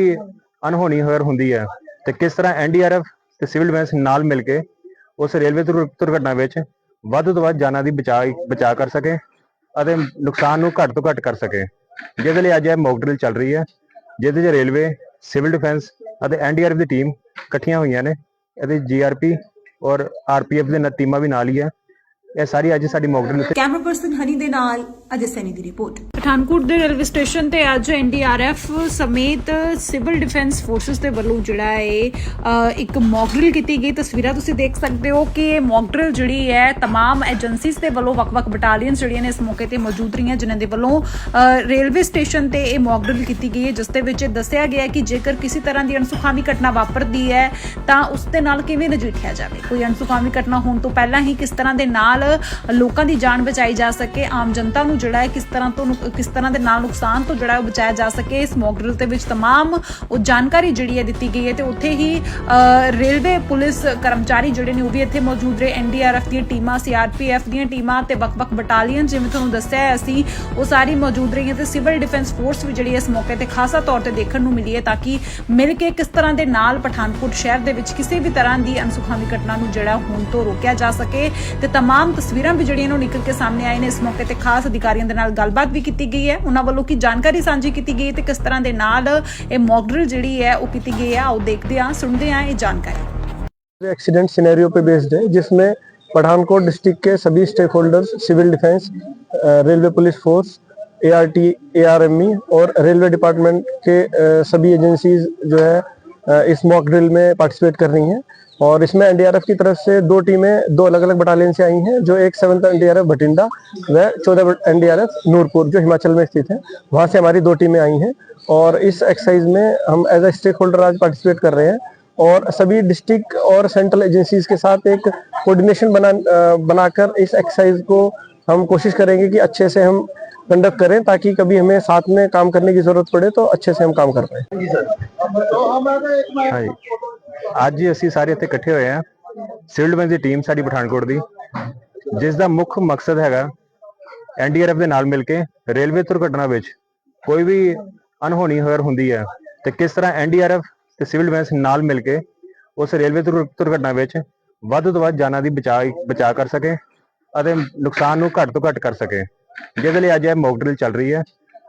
ਅਨਹੋਣੀ ਹੋਰ ਹੁੰਦੀ ਹੈ ਤੇ ਕਿਸ ਤਰ੍ਹਾਂ ਐਨਡੀਆਰਐਫ ਤੇ ਸਿਵਲ ਡਿਫੈਂਸ ਨਾਲ ਮਿਲ ਕੇ ਉਸ ਰੇਲਵੇ ਦੁਰ- ਦੁਰਘਟਨਾ ਵਿੱਚ ਵੱਧ ਤੋਂ ਵੱਧ ਜਾਨਾਂ ਦੀ ਬਚਾਅ ਬਚਾਅ ਕਰ ਸਕੇ ਅਤੇ ਨੁਕਸਾਨ ਨੂੰ ਘੱਟ ਤੋਂ ਘੱਟ ਕਰ ਸਕੇ ਜਿਹਦੇ ਲਈ ਅੱਜ ਇਹ ਮੌਕ ਡਰਿਲ ਚੱਲ ਰਹੀ ਹੈ, ਜਿਹਦੇ 'ਚ ਰੇਲਵੇ ਸਿਵਲ ਡਿਫੈਂਸ ਅਤੇ ਐਨਡੀਆਰਐਫ ਦੀ ਟੀਮ ਇਕੱਠੀਆਂ ਹੋਈਆਂ ਨੇ। ਇਹਦੇ ਜੀਆਰਪੀ ਔਰ ਆਰਪੀਐਫ ਦੇ ਨਾਲ ਟੀਮਾਂ ਵੀ ਨਾਲ ਹੀ ਹੈ। ਇਹ ਸਾਰੀ ਅੱਜ ਸਾਡੀ mock drill camera person Honey ਦੇ ਨਾਲ ਅਜੇ ਸੈਨੀ ਦੀ ਰਿਪੋਰਟ ਪਠਾਨਕੋਟ ਦੇ ਰੇਲਵੇ ਸਟੇਸ਼ਨ ਤੇ ਅੱਜ ਐਨਡੀਆਰਐਫ ਸਮੇਤ ਸਿਵਲ ਡਿਫੈਂਸ ਫੋਰਸਸ ਦੇ ਵੱਲੋਂ ਜਿਹੜਾ ਹੈ ਅ, ਇੱਕ ਮੌਕ ਡਰਿਲ ਕੀਤੀ ਗਈ ਤਸਵੀਰਾਂ ਤੁਸੀਂ ਦੇਖ ਸਕਦੇ ਹੋ ਕਿ ਇਹ ਮੌਕ ਡਰਿਲ ਜਿਹੜੀ ਹੈ तमाम ਏਜੰਸੀਜ਼ ਦੇ ਵੱਲੋਂ ਵੱਖ-ਵੱਖ ਬਟਾਲੀਅਨਸ ਜਿਹੜੀਆਂ ਨੇ ਇਸ ਮੌਕੇ ਤੇ ਮੌਜੂਦ ਰਹੀਆਂ ਜਿਨ੍ਹਾਂ ਦੇ ਵੱਲੋਂ ਅ, ਰੇਲਵੇ ਸਟੇਸ਼ਨ ਤੇ ਇਹ ਮੌਕ ਡਰਿਲ ਕੀਤੀ ਗਈ ਹੈ ਜਿਸ ਦੇ ਵਿੱਚ ਦੱਸਿਆ ਗਿਆ ਹੈ ਕਿ ਜੇਕਰ ਕਿਸੇ ਤਰ੍ਹਾਂ ਦੀ ਅਣਸੁਖਾਵੀ ਘਟਨਾ ਵਾਪਰਦੀ ਹੈ ਤਾਂ ਉਸ ਦੇ ਨਾਲ ਕਿਵੇਂ ਨਜਿੱਠਿਆ ਜਾਵੇ ਕੋਈ ਅਣਸੁਖਾਵੀ ਘਟਨਾ ਹੋਣ ਤੋਂ ਪਹਿਲਾਂ ਹੀ ਕਿਸ ਤਰ੍ਹਾਂ ਦੇ ਨਾਲ ਲੋਕਾਂ ਦੀ ਜਾਨ ਬਚਾਈ ਜਾ ਸਕੇ ਆਮ ਜਨਤਾ ਨੂੰ ਜਿਹੜਾ ਹੈ ਕਿਸ ਤਰ੍ਹਾਂ ਤੋਂ ਨੁਕ- ਕਿਸ ਤਰ੍ਹਾਂ ਦੇ ਨਾਲ ਨੁਕਸਾਨ ਤੋਂ ਜਿਹੜਾ ਹੈ ਉਹ ਬਚਾਇਆ ਜਾ ਸਕੇ ਇਸ ਮੌਕ ਡਰਿਲ ਦੇ ਵਿੱਚ तमाम ਉਹ ਜਾਣਕਾਰੀ ਜਿਹੜੀ ਹੈ ਦਿੱਤੀ ਗਈ ਹੈ ਤੇ ਉੱਥੇ ਹੀ ਅ, ਰੇਲਵੇ ਪੁਲਿਸ ਕਰਮਚਾਰੀ ਜਿਹੜੇ ਨੇ ਉਹ ਵੀ ਇੱਥੇ ਮੌਜੂਦ ਰਹੇ ਐਨਡੀਆਰਐਫ ਦੀਆਂ ਟੀਮਾਂ ਸੀਆਰਪੀਐਫ ਦੀਆਂ ਟੀਮਾਂ ਤੇ ਵੱਖ-ਵੱਖ ਬਟਾਲੀਅਨ ਜਿਵੇਂ ਤੁਹਾਨੂੰ ਦੱਸਿਆ ਹੈ ਅਸੀਂ ਉਹ ਸਾਰੀ ਮੌਜੂਦ ਰਹੀਆਂ ਤੇ ਸਿਵਲ ਡਿਫੈਂਸ ਫੋਰਸ ਵੀ ਜਿਹੜੀ ਹੈ ਇਸ ਮੌਕੇ ਤੇ ਖਾਸਾ ਤੌਰ ਤੇ ਦੇਖਣ ਨੂੰ ਮਿਲੀ ਹੈ ਤਾਂ ਕਿ ਮਿਲ ਕੇ ਕਿਸ ਤਰ੍ਹਾਂ ਦੇ ਨਾਲ ਪਠਾਨਕੋਟ ਸ਼ਹਿਰ ਦੇ ਵਿੱਚ ਕਿਸੇ ਵੀ ਤਰ੍ਹਾਂ ਦੀ ਅਨਸੁਖਾਵੀ ਘਟਨਾ ਨੂੰ ਜਿਹੜਾ ਹੋਣ ਤੋਂ ਰੋਕਿਆ ਜਾ ਸਕੇ ਤੇ तमाम ਤਸਵੀਰਾਂ ਵੀ ਜਿਹੜੀਆਂ ਨੂੰ ਨਿਕਲ ਕੇ ਸਾਹਮਣੇ ਆਏ ਨੇ ਇਸ ਮੌਕੇ ਤੇ ਖਾਸ ਅਧਿਕਾਰੀਆਂ ਦੇ ਨਾਲ ਗੱਲਬਾਤ ਵੀ ਕੀਤੀ ਗਈ ਹੈ ਉਹਨਾਂ ਵੱਲੋਂ ਕੀ ਜਾਣਕਾਰੀ ਸਾਂਝੀ ਕੀਤੀ ਗਈ ਹੈ ਤੇ ਕਿਸ ਤਰ੍ਹਾਂ ਦੇ ਨਾਲ ਇਹ ਮੌਕ ਡਰਿਲ ਜਿਹੜੀ ਹੈ ਉਹ ਕੀਤੀ ਗਈ ਹੈ ਆਓ ਦੇਖਦੇ ਹਾਂ ਸੁਣਦੇ ਹਾਂ ਇਹ ਜਾਣਕਾਰੀ एक्सीडेंट सिनेरियो पे बेस्ड है जिसमें पठानकोट डिस्ट्रिक्ट के सभी stakeholders civil defence railway police force A R T A R M E और रेलवे डिपार्टमेंट के अ, सभी एजेंसीज जो है अ, इस मॉक ड्रिल में पार्टिसिपेट कर रही हैं। और इसमें एनडीआरएफ की तरफ़ से दो टीमें, दो अलग अलग बटालियन से आई हैं, जो एक सेवंथ एनडीआरएफ भटिंडा व चौदह एनडीआरएफ नूरपुर, जो हिमाचल में स्थित है। वहाँ से हमारी दो टीमें आई हैं। और इस एक्सरसाइज में हम एज ए स्टेक होल्डर आज पार्टिसिपेट कर रहे हैं। और सभी डिस्ट्रिक्ट और सेंट्रल एजेंसीज के साथ एक कोऑर्डिनेशन बना बनाकर इस एक्सरसाइज को हम कोशिश करेंगे कि अच्छे से हम कंडक्ट करें ताकि कभी हमें साथ में काम करने की जरूरत पड़े तो अच्छे से हम काम कर पाए ਹਾਂਜੀ ਅੱਜ ਹੀ ਅਸੀਂ ਸਾਰੇ ਇੱਥੇ ਇਕੱਠੇ ਹੋਏ ਆ ਸਿਵਲ ਡਿਫੈਂਸ ਦੀ ਟੀਮ ਸਾਡੀ ਪਠਾਨਕੋਟ ਦੀ ਜਿਸ ਦਾ ਮੁੱਖ ਮਕਸਦ ਹੈਗਾ ਐਨਡੀਆਰਐਫ ਦੇ ਨਾਲ ਮਿਲ ਕੇ ਰੇਲਵੇ ਦੁਰਘਟਨਾ ਵਿੱਚ ਕੋਈ ਵੀ ਅਨਹੋਣੀ ਹੋਰ ਹੁੰਦੀ ਹੈ ਤੇ ਕਿਸ ਤਰ੍ਹਾਂ ਐਨਡੀਆਰਐਫ ਤੇ ਸਿਵਲ ਡਿਫੈਂਸ ਨਾਲ ਮਿਲ ਕੇ ਉਸ ਰੇਲਵੇ ਦੁਰ- ਦੁਰਘਟਨਾ ਵਿੱਚ ਵੱਧ ਤੋਂ ਵੱਧ ਜਾਨਾਂ ਦੀ ਬਚਾਅ ਬਚਾਅ ਕਰ ਸਕੇ ਅਤੇ ਨੁਕਸਾਨ ਨੂੰ ਘੱਟ ਤੋਂ ਘੱਟ ਕਰ ਸਕੇ ਜਿਹਦੇ ਲਈ ਅੱਜ ਇਹ ਮੌਕ ਡਰਿਲ ਚੱਲ ਰਹੀ ਹੈ,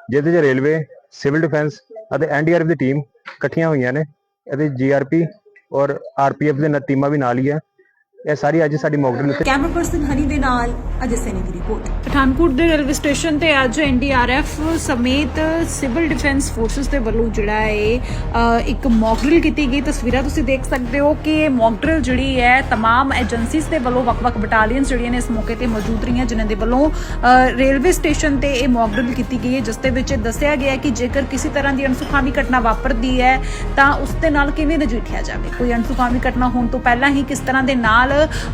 ਜਿਹਦੇ 'ਚ ਰੇਲਵੇ ਸਿਵਲ ਡਿਫੈਂਸ ਅਤੇ ਐਨਡੀਆਰਐਫ ਦੀ ਟੀਮ ਇਕੱਠੀਆਂ ਹੋਈਆਂ ਨੇ। ਇਹਦੇ ਜੀਆਰਪੀ ਔਰ ਆਰਪੀਐਫ ਦੇ ਨਾਲ ਟੀਮਾਂ ਵੀ ਨਾਲ ਹੀ ਹੈ। ਇਹ ਸਾਰੀ ਅੱਜ ਸਾਡੀ mock drill camera person Honey ਦੇ ਨਾਲ ਅਜੇ ਸੈਨੀ ਦੀ ਰਿਪੋਰਟ ਪਠਾਨਕੋਟ ਦੇ ਰੇਲਵੇ ਸਟੇਸ਼ਨ ਤੇ ਅੱਜ ਐਨਡੀਆਰਐਫ ਸਮੇਤ ਸਿਵਲ ਡਿਫੈਂਸ ਫੋਰਸਸ ਦੇ ਵੱਲੋਂ ਜਿਹੜਾ ਹੈ ਅ, ਇੱਕ ਮੌਕ ਡਰਿਲ ਕੀਤੀ ਗਈ ਤਸਵੀਰਾਂ ਤੁਸੀਂ ਦੇਖ ਸਕਦੇ ਹੋ ਕਿ ਇਹ ਮੌਕ ਡਰਿਲ ਜਿਹੜੀ ਹੈ तमाम ਏਜੰਸੀਜ਼ ਦੇ ਵੱਲੋਂ ਵੱਖ-ਵੱਖ ਬਟਾਲੀਅਨਸ ਜਿਹੜੀਆਂ ਨੇ ਇਸ ਮੌਕੇ ਤੇ ਮੌਜੂਦ ਰਹੀਆਂ ਜਿਨ੍ਹਾਂ ਦੇ ਵੱਲੋਂ ਅ, ਰੇਲਵੇ ਸਟੇਸ਼ਨ ਤੇ ਇਹ ਮੌਕ ਡਰਿਲ ਕੀਤੀ ਗਈ ਹੈ ਜਿਸ ਦੇ ਵਿੱਚ ਦੱਸਿਆ ਗਿਆ ਹੈ ਕਿ ਜੇਕਰ ਕਿਸੇ ਤਰ੍ਹਾਂ ਦੀ ਅਣਸੁਖਾਵੀ ਘਟਨਾ ਵਾਪਰਦੀ ਹੈ ਤਾਂ ਉਸ ਦੇ ਨਾਲ ਕਿਵੇਂ ਨਜਿੱਠਿਆ ਜਾਵੇ ਕੋਈ ਅਣਸੁਖਾਵੀ ਘਟਨਾ ਹੋਣ ਤੋਂ ਪਹਿਲਾਂ ਹੀ ਕਿਸ ਤਰ੍ਹਾਂ ਦੇ ਨਾਲ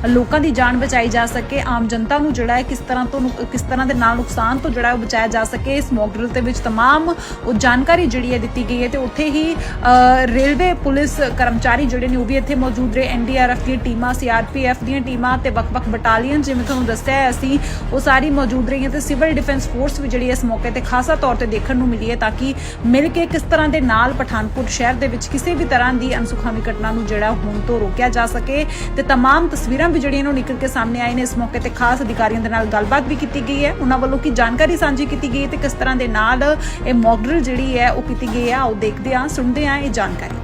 ਲੋਕਾਂ ਦੀ ਜਾਨ ਬਚਾਈ ਜਾ ਸਕੇ ਆਮ ਜਨਤਾ ਨੂੰ ਜਿਹੜਾ ਹੈ ਕਿਸ ਤਰ੍ਹਾਂ ਤੋਂ ਨੁਕ- ਕਿਸ ਤਰ੍ਹਾਂ ਦੇ ਨਾਲ ਨੁਕਸਾਨ ਤੋਂ ਜਿਹੜਾ ਹੈ ਉਹ ਬਚਾਇਆ ਜਾ ਸਕੇ ਇਸ ਮੌਕ ਡਰਿਲ ਦੇ ਵਿੱਚ तमाम ਉਹ ਜਾਣਕਾਰੀ ਜਿਹੜੀ ਹੈ ਦਿੱਤੀ ਗਈ ਹੈ ਤੇ ਉੱਥੇ ਹੀ ਅ, ਰੇਲਵੇ ਪੁਲਿਸ ਕਰਮਚਾਰੀ ਜਿਹੜੇ ਨੇ ਉਹ ਵੀ ਇੱਥੇ ਮੌਜੂਦ ਰਹੇ ਐਨਡੀਆਰਐਫ ਦੀਆਂ ਟੀਮਾਂ ਸੀਆਰਪੀਐਫ ਦੀਆਂ ਟੀਮਾਂ ਤੇ ਵੱਖ-ਵੱਖ ਬਟਾਲੀਅਨ ਜਿਵੇਂ ਤੁਹਾਨੂੰ ਦੱਸਿਆ ਹੈ ਅਸੀਂ ਉਹ ਸਾਰੀ ਮੌਜੂਦ ਰਹੀਆਂ ਤੇ ਸਿਵਲ ਡਿਫੈਂਸ ਫੋਰਸ ਵੀ ਜਿਹੜੀ ਹੈ ਇਸ ਮੌਕੇ ਤੇ ਖਾਸਾ ਤੌਰ ਤੇ ਦੇਖਣ ਨੂੰ ਮਿਲੀ ਹੈ ਤਾਂ ਕਿ ਮਿਲ ਕੇ ਕਿਸ ਤਰ੍ਹਾਂ ਦੇ ਨਾਲ ਪਠਾਨਕੋਟ ਸ਼ਹਿਰ ਦੇ ਵਿੱਚ ਕਿਸੇ ਵੀ ਤਰ੍ਹਾਂ ਦੀ ਅਨਸੁਖਾਵੀ ਘਟਨਾ ਨੂੰ ਜਿਹੜਾ ਹੋਣ ਤੋਂ ਰੋਕਿਆ ਜਾ ਸਕੇ ਤੇ तमाम ਤਸਵੀਰਾਂ ਵੀ ਜਿਹੜੀਆਂ ਨੂੰ ਨਿਕਲ ਕੇ ਸਾਹਮਣੇ ਆਏ ਨੇ ਇਸ ਮੌਕੇ ਤੇ ਖਾਸ ਅਧਿਕਾਰੀਆਂ ਦੇ ਨਾਲ ਗੱਲਬਾਤ ਵੀ ਕੀਤੀ ਗਈ ਹੈ ਉਹਨਾਂ ਵੱਲੋਂ ਕੀ ਜਾਣਕਾਰੀ ਸਾਂਝੀ ਕੀਤੀ ਗਈ ਹੈ ਤੇ ਕਿਸ ਤਰ੍ਹਾਂ ਦੇ ਨਾਲ ਇਹ ਮੌਕ ਡਰਿਲ ਜਿਹੜੀ ਹੈ ਉਹ ਕੀਤੀ ਗਈ ਹੈ ਆਓ ਦੇਖਦੇ ਹਾਂ ਸੁਣਦੇ ਹਾਂ ਇਹ ਜਾਣਕਾਰੀ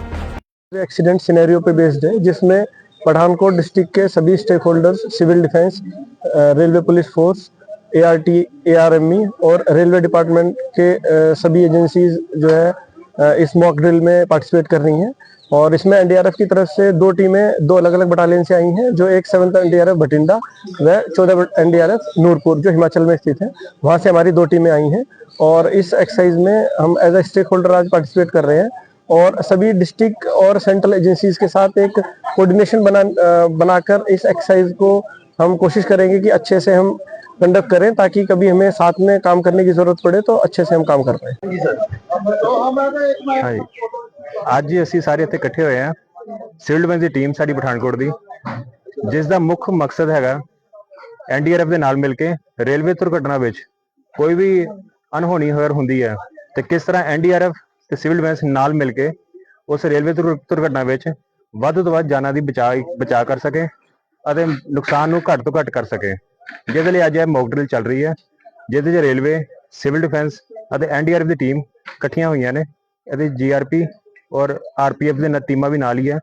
एक्सीडेंट सिनेरियो पे बेस्ड है जिसमें पठानकोट डिस्ट्रिक्ट के सभी stakeholders civil defence railway police force A R T A R M E और रेलवे डिपार्टमेंट के अ, सभी एजेंसीज जो है अ, इस मॉक ड्रिल में पार्टिसिपेट कर रही हैं और इसमें एनडीआरएफ की तरफ़ से दो टीमें, दो अलग अलग बटालियन से आई हैं, जो एक सेवंथ एनडीआरएफ भटिंडा व चौदह एनडीआरएफ नूरपुर, जो हिमाचल में स्थित है। वहाँ से हमारी दो टीमें आई हैं और इस एक्सरसाइज में हम एज ए स्टेक होल्डर आज पार्टिसिपेट कर रहे हैं और सभी डिस्ट्रिक्ट और सेंट्रल एजेंसीज के साथ एक कोऑर्डिनेशन बना बनाकर इस एक्सरसाइज को हम कोशिश करेंगे कि अच्छे से हम कंडक्ट करें ताकि कभी हमें साथ में काम करने की जरूरत पड़े तो अच्छे से हम काम कर पाए ਹਾਂਜੀ ਅੱਜ ਹੀ ਅਸੀਂ ਸਾਰੇ ਇੱਥੇ ਇਕੱਠੇ ਹੋਏ ਆ ਸਿਵਲ ਡਿਫੈਂਸ ਦੀ ਟੀਮ ਸਾਡੀ ਪਠਾਨਕੋਟ ਦੀ ਜਿਸ ਦਾ ਮੁੱਖ ਮਕਸਦ ਹੈਗਾ ਐਨਡੀਆਰਐਫ ਦੇ ਨਾਲ ਮਿਲ ਕੇ ਰੇਲਵੇ ਦੁਰਘਟਨਾ ਵਿੱਚ ਕੋਈ ਵੀ ਅਨਹੋਣੀ ਹੋਰ ਹੁੰਦੀ ਹੈ ਤੇ ਕਿਸ ਤਰ੍ਹਾਂ ਐਨਡੀਆਰਐਫ ਤੇ ਸਿਵਲ ਡਿਫੈਂਸ ਨਾਲ ਮਿਲ ਕੇ ਉਸ ਰੇਲਵੇ ਦੁਰ- ਦੁਰਘਟਨਾ ਵਿੱਚ ਵੱਧ ਤੋਂ ਵੱਧ ਜਾਨਾਂ ਦੀ ਬਚਾਅ ਬਚਾਅ ਕਰ ਸਕੇ ਅਤੇ ਨੁਕਸਾਨ ਨੂੰ ਘੱਟ ਤੋਂ ਘੱਟ ਕਰ ਸਕੇ ਜਿਹਦੇ ਲਈ ਅੱਜ ਇਹ ਮੌਕ ਡਰਿਲ ਚੱਲ ਰਹੀ ਹੈ, ਜਿਹਦੇ 'ਚ ਰੇਲਵੇ ਸਿਵਲ ਡਿਫੈਂਸ ਅਤੇ ਐਨਡੀਆਰਐਫ ਦੀ ਟੀਮ ਇਕੱਠੀਆਂ ਹੋਈਆਂ ਨੇ। ਇਹਦੇ ਜੀਆਰਪੀ ਔਰ ਆਰਪੀਐਫ ਦੇ ਨਾਲ ਟੀਮਾਂ ਵੀ ਨਾਲ ਹੀ ਹੈ।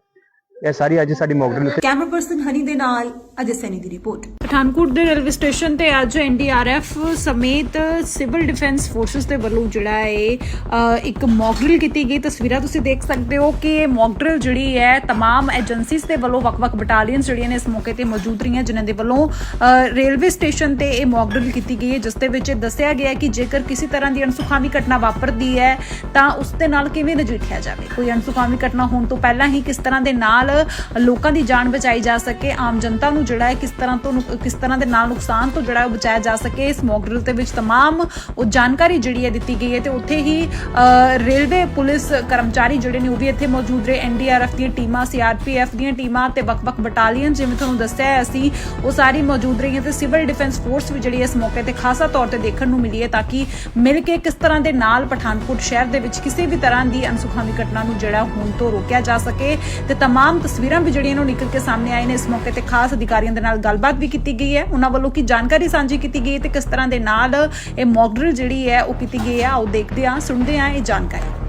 ਇਹ ਸਾਰੀ ਅੱਜ ਸਾਡੀ mock drill camera person Honey ਦੇ ਨਾਲ ਅਜੇ ਸੈਨੀ ਦੀ ਰਿਪੋਰਟ ਪਠਾਨਕੋਟ ਦੇ ਰੇਲਵੇ ਸਟੇਸ਼ਨ ਤੇ ਅੱਜ ਐਨਡੀਆਰਐਫ ਸਮੇਤ ਸਿਵਲ ਡਿਫੈਂਸ ਫੋਰਸਸ ਦੇ ਵੱਲੋਂ ਜਿਹੜਾ ਹੈ ਅ, ਇੱਕ ਮੌਕ ਡਰਿਲ ਕੀਤੀ ਗਈ ਤਸਵੀਰਾਂ ਤੁਸੀਂ ਦੇਖ ਸਕਦੇ ਹੋ ਕਿ ਇਹ ਮੌਕ ਡਰਿਲ ਜਿਹੜੀ ਹੈ तमाम ਏਜੰਸੀਜ਼ ਦੇ ਵੱਲੋਂ ਵੱਖ-ਵੱਖ ਬਟਾਲੀਅਨਸ ਜਿਹੜੀਆਂ ਨੇ ਇਸ ਮੌਕੇ ਤੇ ਮੌਜੂਦ ਰਹੀਆਂ ਜਿਨ੍ਹਾਂ ਦੇ ਵੱਲੋਂ ਅ, ਰੇਲਵੇ ਸਟੇਸ਼ਨ ਤੇ ਇਹ ਮੌਕ ਡਰਿਲ ਕੀਤੀ ਗਈ ਹੈ ਜਿਸ ਦੇ ਵਿੱਚ ਇਹ ਦੱਸਿਆ ਗਿਆ ਹੈ ਕਿ ਜੇਕਰ ਕਿਸੇ ਤਰ੍ਹਾਂ ਦੀ ਅਣਸੁਖਾਵੀ ਘਟਨਾ ਵਾਪਰਦੀ ਹੈ ਤਾਂ ਉਸ ਦੇ ਨਾਲ ਕਿਵੇਂ ਨਜਿੱਠਿਆ ਜਾਵੇ ਕੋਈ ਅਣਸੁਖਾਵੀ ਘਟਨਾ ਹੋਣ ਤੋਂ ਪਹਿਲਾਂ ਹੀ ਕਿਸ ਤਰ੍ਹਾਂ ਦੇ ਨਾਲ ਲੋਕਾਂ ਦੀ ਜਾਨ ਬਚਾਈ ਜਾ ਸਕੇ ਆਮ ਜਨਤਾ ਨੂੰ ਜਿਹੜਾ ਹੈ ਕਿਸ ਤਰ੍ਹਾਂ ਤੋਂ ਨੁਕ- ਕਿਸ ਤਰ੍ਹਾਂ ਦੇ ਨਾਲ ਨੁਕਸਾਨ ਤੋਂ ਜਿਹੜਾ ਹੈ ਉਹ ਬਚਾਇਆ ਜਾ ਸਕੇ ਇਸ ਮੌਕ ਡਰਿਲ ਦੇ ਵਿੱਚ तमाम ਉਹ ਜਾਣਕਾਰੀ ਜਿਹੜੀ ਹੈ ਦਿੱਤੀ ਗਈ ਹੈ ਤੇ ਉੱਥੇ ਹੀ ਅ, ਰੇਲਵੇ ਪੁਲਿਸ ਕਰਮਚਾਰੀ ਜਿਹੜੇ ਨੇ ਉਹ ਵੀ ਇੱਥੇ ਮੌਜੂਦ ਰਹੇ ਐਨਡੀਆਰਐਫ ਦੀਆਂ ਟੀਮਾਂ ਸੀਆਰਪੀਐਫ ਦੀਆਂ ਟੀਮਾਂ ਤੇ ਵੱਖ-ਵੱਖ ਬਟਾਲੀਅਨ ਜਿਵੇਂ ਤੁਹਾਨੂੰ ਦੱਸਿਆ ਹੈ ਅਸੀਂ ਉਹ ਸਾਰੀ ਮੌਜੂਦ ਰਹੀਆਂ ਤੇ ਸਿਵਲ ਡਿਫੈਂਸ ਫੋਰਸ ਵੀ ਜਿਹੜੀ ਇਸ ਮੌਕੇ ਤੇ ਖਾਸਾ ਤੌਰ ਤੇ ਦੇਖਣ ਨੂੰ ਮਿਲੀ ਹੈ ਤਾਂ ਕਿ ਮਿਲ ਕੇ ਕਿਸ ਤਰ੍ਹਾਂ ਦੇ ਨਾਲ ਪਠਾਨਕੋਟ ਸ਼ਹਿਰ ਦੇ ਵਿੱਚ ਕਿਸੇ ਵੀ ਤਰ੍ਹਾਂ ਦੀ ਅਨਸੁਖਾਵੀ ਘਟਨਾ ਨੂੰ ਜਿਹੜਾ ਹੋਣ ਤੋਂ ਰੋਕਿਆ ਜਾ ਸਕੇ ਤੇ तमाम ਤਸਵੀਰਾਂ ਵੀ ਜਿਹੜੀਆਂ ਨੇ ਉਹ ਨਿਕਲ ਕੇ ਸਾਹਮਣੇ ਆਏ ਨੇ ਇਸ ਮੌਕੇ ਤੇ ਖਾਸ ਅਧਿਕਾਰੀਆਂ ਦੇ ਨਾਲ ਗੱਲਬਾਤ ਵੀ ਕੀਤੀ ਗਈ ਹੈ ਉਹਨਾਂ ਵੱਲੋਂ ਕੀ ਜਾਣਕਾਰੀ ਸਾਂਝੀ ਕੀਤੀ ਗਈ ਹੈ ਤੇ ਕਿਸ ਤਰ੍ਹਾਂ ਦੇ ਨਾਲ ਇਹ ਮੌਕ ਡਰਿਲ ਜਿਹੜੀ ਹੈ ਉਹ ਕੀਤੀ ਗਈ ਹੈ ਆਓ ਦੇਖਦੇ ਹਾਂ ਸੁਣਦੇ ਹਾਂ ਇਹ ਜਾਣਕਾਰੀ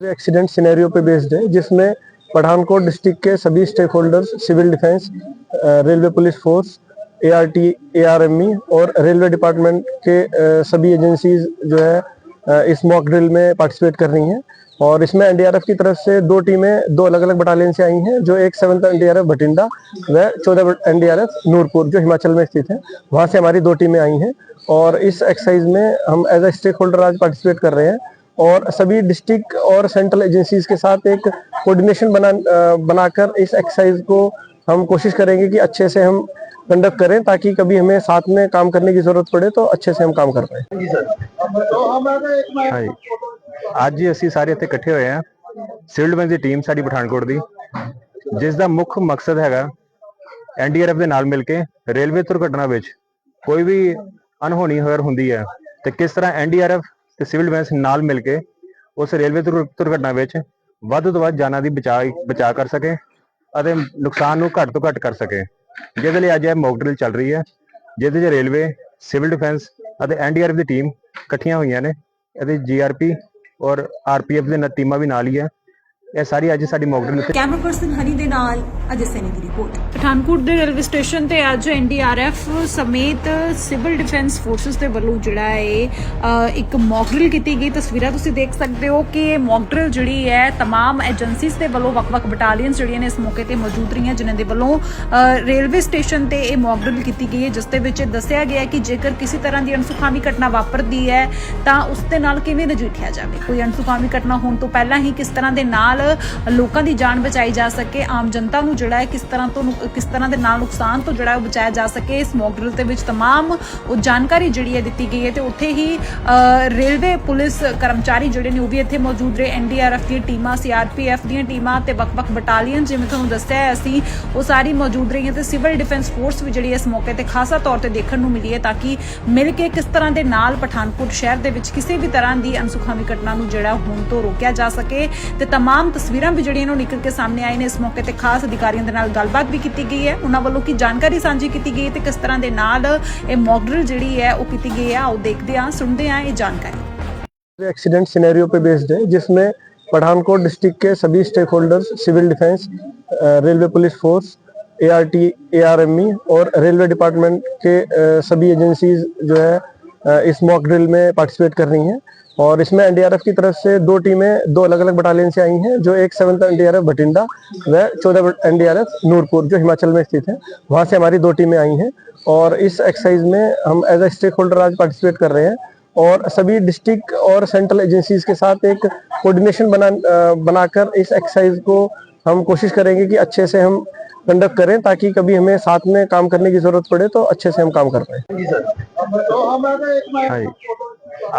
एक्सीडेंट सिनेरियो पे बेस्ड है जिसमें पठानकोट डिस्ट्रिक्ट के सभी stakeholders civil defence railway police force ART ARME और रेलवे डिपार्टमेंट के अ, सभी एजेंसीज जो है अ, इस मॉक ड्रिल में पार्टिसिपेट कर रही हैं। और इसमें एनडीआरएफ की तरफ़ से दो टीमें, दो अलग अलग बटालियन से आई हैं, जो एक सेवंथ एनडीआरएफ भटिंडा व चौदह एनडीआरएफ नूरपुर, जो हिमाचल में स्थित है। वहाँ से हमारी दो टीमें आई हैं। और इस एक्सरसाइज में हम एज ए स्टेक होल्डर आज पार्टिसिपेट कर रहे हैं। और सभी डिस्ट्रिक्ट और सेंट्रल एजेंसीज के साथ एक कोऑर्डिनेशन बना बनाकर इस एक्सरसाइज को हम कोशिश करेंगे कि अच्छे से हम कंडक्ट करें ताकि कभी हमें साथ में काम करने की जरूरत पड़े तो अच्छे से हम काम कर पाए ਹਾਂਜੀ ਅੱਜ ਅਸੀਂ ਸਾਰੇ ਇੱਥੇ ਇਕੱਠੇ ਹੋਏ ਆ ਸਿਵਲ ਡਿਫੈਂਸ ਦੀ ਟੀਮ ਸਾਡੀ ਪਠਾਨਕੋਟ ਦੀ ਜਿਸ ਦਾ ਮੁੱਖ ਮਕਸਦ ਹੈਗਾ ਐਨਡੀਆਰਐਫ ਦੇ ਨਾਲ ਮਿਲ ਕੇ ਰੇਲਵੇ ਦੁਰਘਟਨਾ ਵਿੱਚ ਕੋਈ ਵੀ ਅਨਹੋਣੀ ਹੋਰ ਹੁੰਦੀ ਹੈ ਤੇ ਕਿਸ ਤਰ੍ਹਾਂ ਐਨਡੀਆਰਐਫ ਤੇ ਸਿਵਲ ਡਿਫੈਂਸ ਨਾਲ ਮਿਲ ਕੇ ਉਸ ਰੇਲਵੇ ਦੁਰ- ਦੁਰਘਟਨਾ ਵਿੱਚ ਵੱਧ ਤੋਂ ਵੱਧ ਜਾਨਾਂ ਦੀ ਬਚਾਅ ਬਚਾਅ ਕਰ ਸਕੇ ਅਤੇ ਨੁਕਸਾਨ ਨੂੰ ਘੱਟ ਤੋਂ ਘੱਟ ਕਰ ਸਕੇ ਜਿਹਦੇ ਲਈ ਅੱਜ ਇਹ ਮੌਕ ਡਰਿਲ ਚੱਲ ਰਹੀ ਹੈ, ਜਿਹਦੇ 'ਚ ਰੇਲਵੇ ਸਿਵਲ ਡਿਫੈਂਸ ਅਤੇ ਐਨਡੀਆਰਐਫ ਦੀ ਟੀਮ ਇਕੱਠੀਆਂ ਹੋਈਆਂ ਨੇ। ਇਹਦੇ ਜੀਆਰਪੀ ਔਰ ਆਰਪੀਐਫ ਦੇ ਨਾਲ ਟੀਮਾਂ ਵੀ ਨਾਲ ਹੀ ਹੈ। ਇਹ ਸਾਰੀ ਅੱਜ ਸਾਡੀ mock drill camera person Honey ਦੇ ਨਾਲ ਅਜੇ ਸੈਨੀ ਦੀ ਰਿਪੋਰਟ ਪਠਾਨਕੋਟ ਦੇ ਰੇਲਵੇ ਸਟੇਸ਼ਨ ਤੇ ਅੱਜ ਐਨਡੀਆਰਐਫ ਸਮੇਤ ਸਿਵਲ ਡਿਫੈਂਸ ਫੋਰਸਸ ਦੇ ਵੱਲੋਂ ਜਿਹੜਾ ਹੈ ਅ, ਇੱਕ ਮੌਕ ਡਰਿਲ ਕੀਤੀ ਗਈ ਤਸਵੀਰਾਂ ਤੁਸੀਂ ਦੇਖ ਸਕਦੇ ਹੋ ਕਿ ਇਹ ਮੌਕ ਡਰਿਲ ਜਿਹੜੀ ਹੈ तमाम ਏਜੰਸੀਜ਼ ਦੇ ਵੱਲੋਂ ਵੱਖ-ਵੱਖ ਬਟਾਲੀਅਨਸ ਜਿਹੜੀਆਂ ਨੇ ਇਸ ਮੌਕੇ ਤੇ ਮੌਜੂਦ ਰਹੀਆਂ ਜਿਨ੍ਹਾਂ ਦੇ ਵੱਲੋਂ ਅ, ਰੇਲਵੇ ਸਟੇਸ਼ਨ ਤੇ ਇਹ ਮੌਕ ਡਰਿਲ ਕੀਤੀ ਗਈ ਹੈ ਜਿਸ ਦੇ ਵਿੱਚ ਇਹ ਦੱਸਿਆ ਗਿਆ ਹੈ ਕਿ ਜੇਕਰ ਕਿਸੇ ਤਰ੍ਹਾਂ ਦੀ ਅਣਸੁਖਾਵੀ ਘਟਨਾ ਵਾਪਰਦੀ ਹੈ ਤਾਂ ਉਸ ਦੇ ਨਾਲ ਕਿਵੇਂ ਨਜਿੱਠਿਆ ਜਾਵੇ ਕੋਈ ਅਣਸੁਖਾਵੀ ਘਟਨਾ ਹੋਣ ਤੋਂ ਪਹਿਲਾਂ ਹੀ ਕਿਸ ਤਰ੍ਹਾਂ ਦੇ ਨਾਲ ਲੋਕਾਂ ਦੀ ਜਾਨ ਬਚਾਈ ਜਾ ਸਕੇ ਆਮ ਜਨਤਾ ਨੂੰ ਜਿਹੜਾ ਹੈ ਕਿਸ ਤਰ੍ਹਾਂ ਤੋਂ ਨੁਕ- ਕਿਸ ਤਰ੍ਹਾਂ ਦੇ ਨਾਲ ਨੁਕਸਾਨ ਤੋਂ ਜਿਹੜਾ ਹੈ ਉਹ ਬਚਾਇਆ ਜਾ ਸਕੇ ਇਸ ਮੌਕ ਡਰਿਲ ਦੇ ਵਿੱਚ तमाम ਉਹ ਜਾਣਕਾਰੀ ਜਿਹੜੀ ਹੈ ਦਿੱਤੀ ਗਈ ਹੈ ਤੇ ਉੱਥੇ ਹੀ ਅ, ਰੇਲਵੇ ਪੁਲਿਸ ਕਰਮਚਾਰੀ ਜਿਹੜੇ ਨੇ ਉਹ ਵੀ ਇੱਥੇ ਮੌਜੂਦ ਰਹੇ ਐਨਡੀਆਰਐਫ ਦੀਆਂ ਟੀਮਾਂ ਸੀਆਰਪੀਐਫ ਦੀਆਂ ਟੀਮਾਂ ਤੇ ਵੱਖ-ਵੱਖ ਬਟਾਲੀਅਨ ਜਿਵੇਂ ਤੁਹਾਨੂੰ ਦੱਸਿਆ ਹੈ ਅਸੀਂ ਉਹ ਸਾਰੀ ਮੌਜੂਦ ਰਹੀਆਂ ਤੇ ਸਿਵਲ ਡਿਫੈਂਸ ਫੋਰਸ ਵੀ ਜਿਹੜੀ ਇਸ ਮੌਕੇ ਤੇ ਖਾਸਾ ਤੌਰ ਤੇ ਦੇਖਣ ਨੂੰ ਮਿਲੀ ਹੈ ਤਾਂ ਕਿ ਮਿਲ ਕੇ ਕਿਸ ਤਰ੍ਹਾਂ ਦੇ ਨਾਲ ਪਠਾਨਕੋਟ ਸ਼ਹਿਰ ਦੇ ਵਿੱਚ ਕਿਸੇ ਵੀ ਤਰ੍ਹਾਂ ਦੀ ਅਨਸੁਖਾਵੀ ਘਟਨਾ ਨੂੰ ਜਿਹੜਾ ਹੋਣ ਤੋਂ ਰੋਕਿਆ ਜਾ ਸਕੇ ਤੇ तमाम ਤਸਵੀਰਾਂ ਵੀ ਜਿਹੜੀਆਂ ਨੇ ਉਹ ਨਿਕਲ ਕੇ ਸਾਹਮਣੇ ਆਏ ਨੇ ਇਸ ਮੌਕੇ ਤੇ ਖਾਸ ਅਧਿਕਾਰੀਆਂ ਦੇ ਨਾਲ ਗੱਲਬਾਤ ਵੀ ਕੀਤੀ ਗਈ ਹੈ ਉਹਨਾਂ ਵੱਲੋਂ ਕੀ ਜਾਣਕਾਰੀ ਸਾਂਝੀ ਕੀਤੀ ਗਈ ਹੈ ਤੇ ਕਿਸ ਤਰ੍ਹਾਂ ਦੇ ਨਾਲ ਇਹ ਮੌਕ ਡਰਿਲ ਜਿਹੜੀ ਹੈ ਉਹ ਕੀਤੀ ਗਈ ਹੈ ਆਓ ਦੇਖਦੇ ਹਾਂ ਸੁਣਦੇ ਹਾਂ ਇਹ ਜਾਣਕਾਰੀ एक्सीडेंट सिनेरियो पे बेस्ड है जिसमें पठानकोट डिस्ट्रिक्ट के सभी stakeholders civil defence railway police force ART ARME और रेलवे डिपार्टमेंट के अ, सभी एजेंसीज जो है अ, इस मॉक ड्रिल में पार्टिसिपेट कर रही हैं और इसमें एनडीआरएफ की तरफ़ से दो टीमें, दो अलग अलग बटालियन से आई हैं, जो एक सेवंथ एनडीआरएफ भटिंडा व चौदह एनडीआरएफ नूरपुर, जो हिमाचल में स्थित है। वहाँ से हमारी दो टीमें आई हैं और इस एक्सरसाइज में हम एज ए स्टेक होल्डर आज पार्टिसिपेट कर रहे हैं और सभी डिस्ट्रिक्ट और सेंट्रल एजेंसीज के साथ एक कोऑर्डिनेशन बना बनाकर इस एक्सरसाइज को हम कोशिश करेंगे कि अच्छे से हम कंडक्ट करें ताकि कभी हमें साथ में काम करने की जरूरत पड़े तो अच्छे से हम काम कर पाए ਹਾਂਜੀ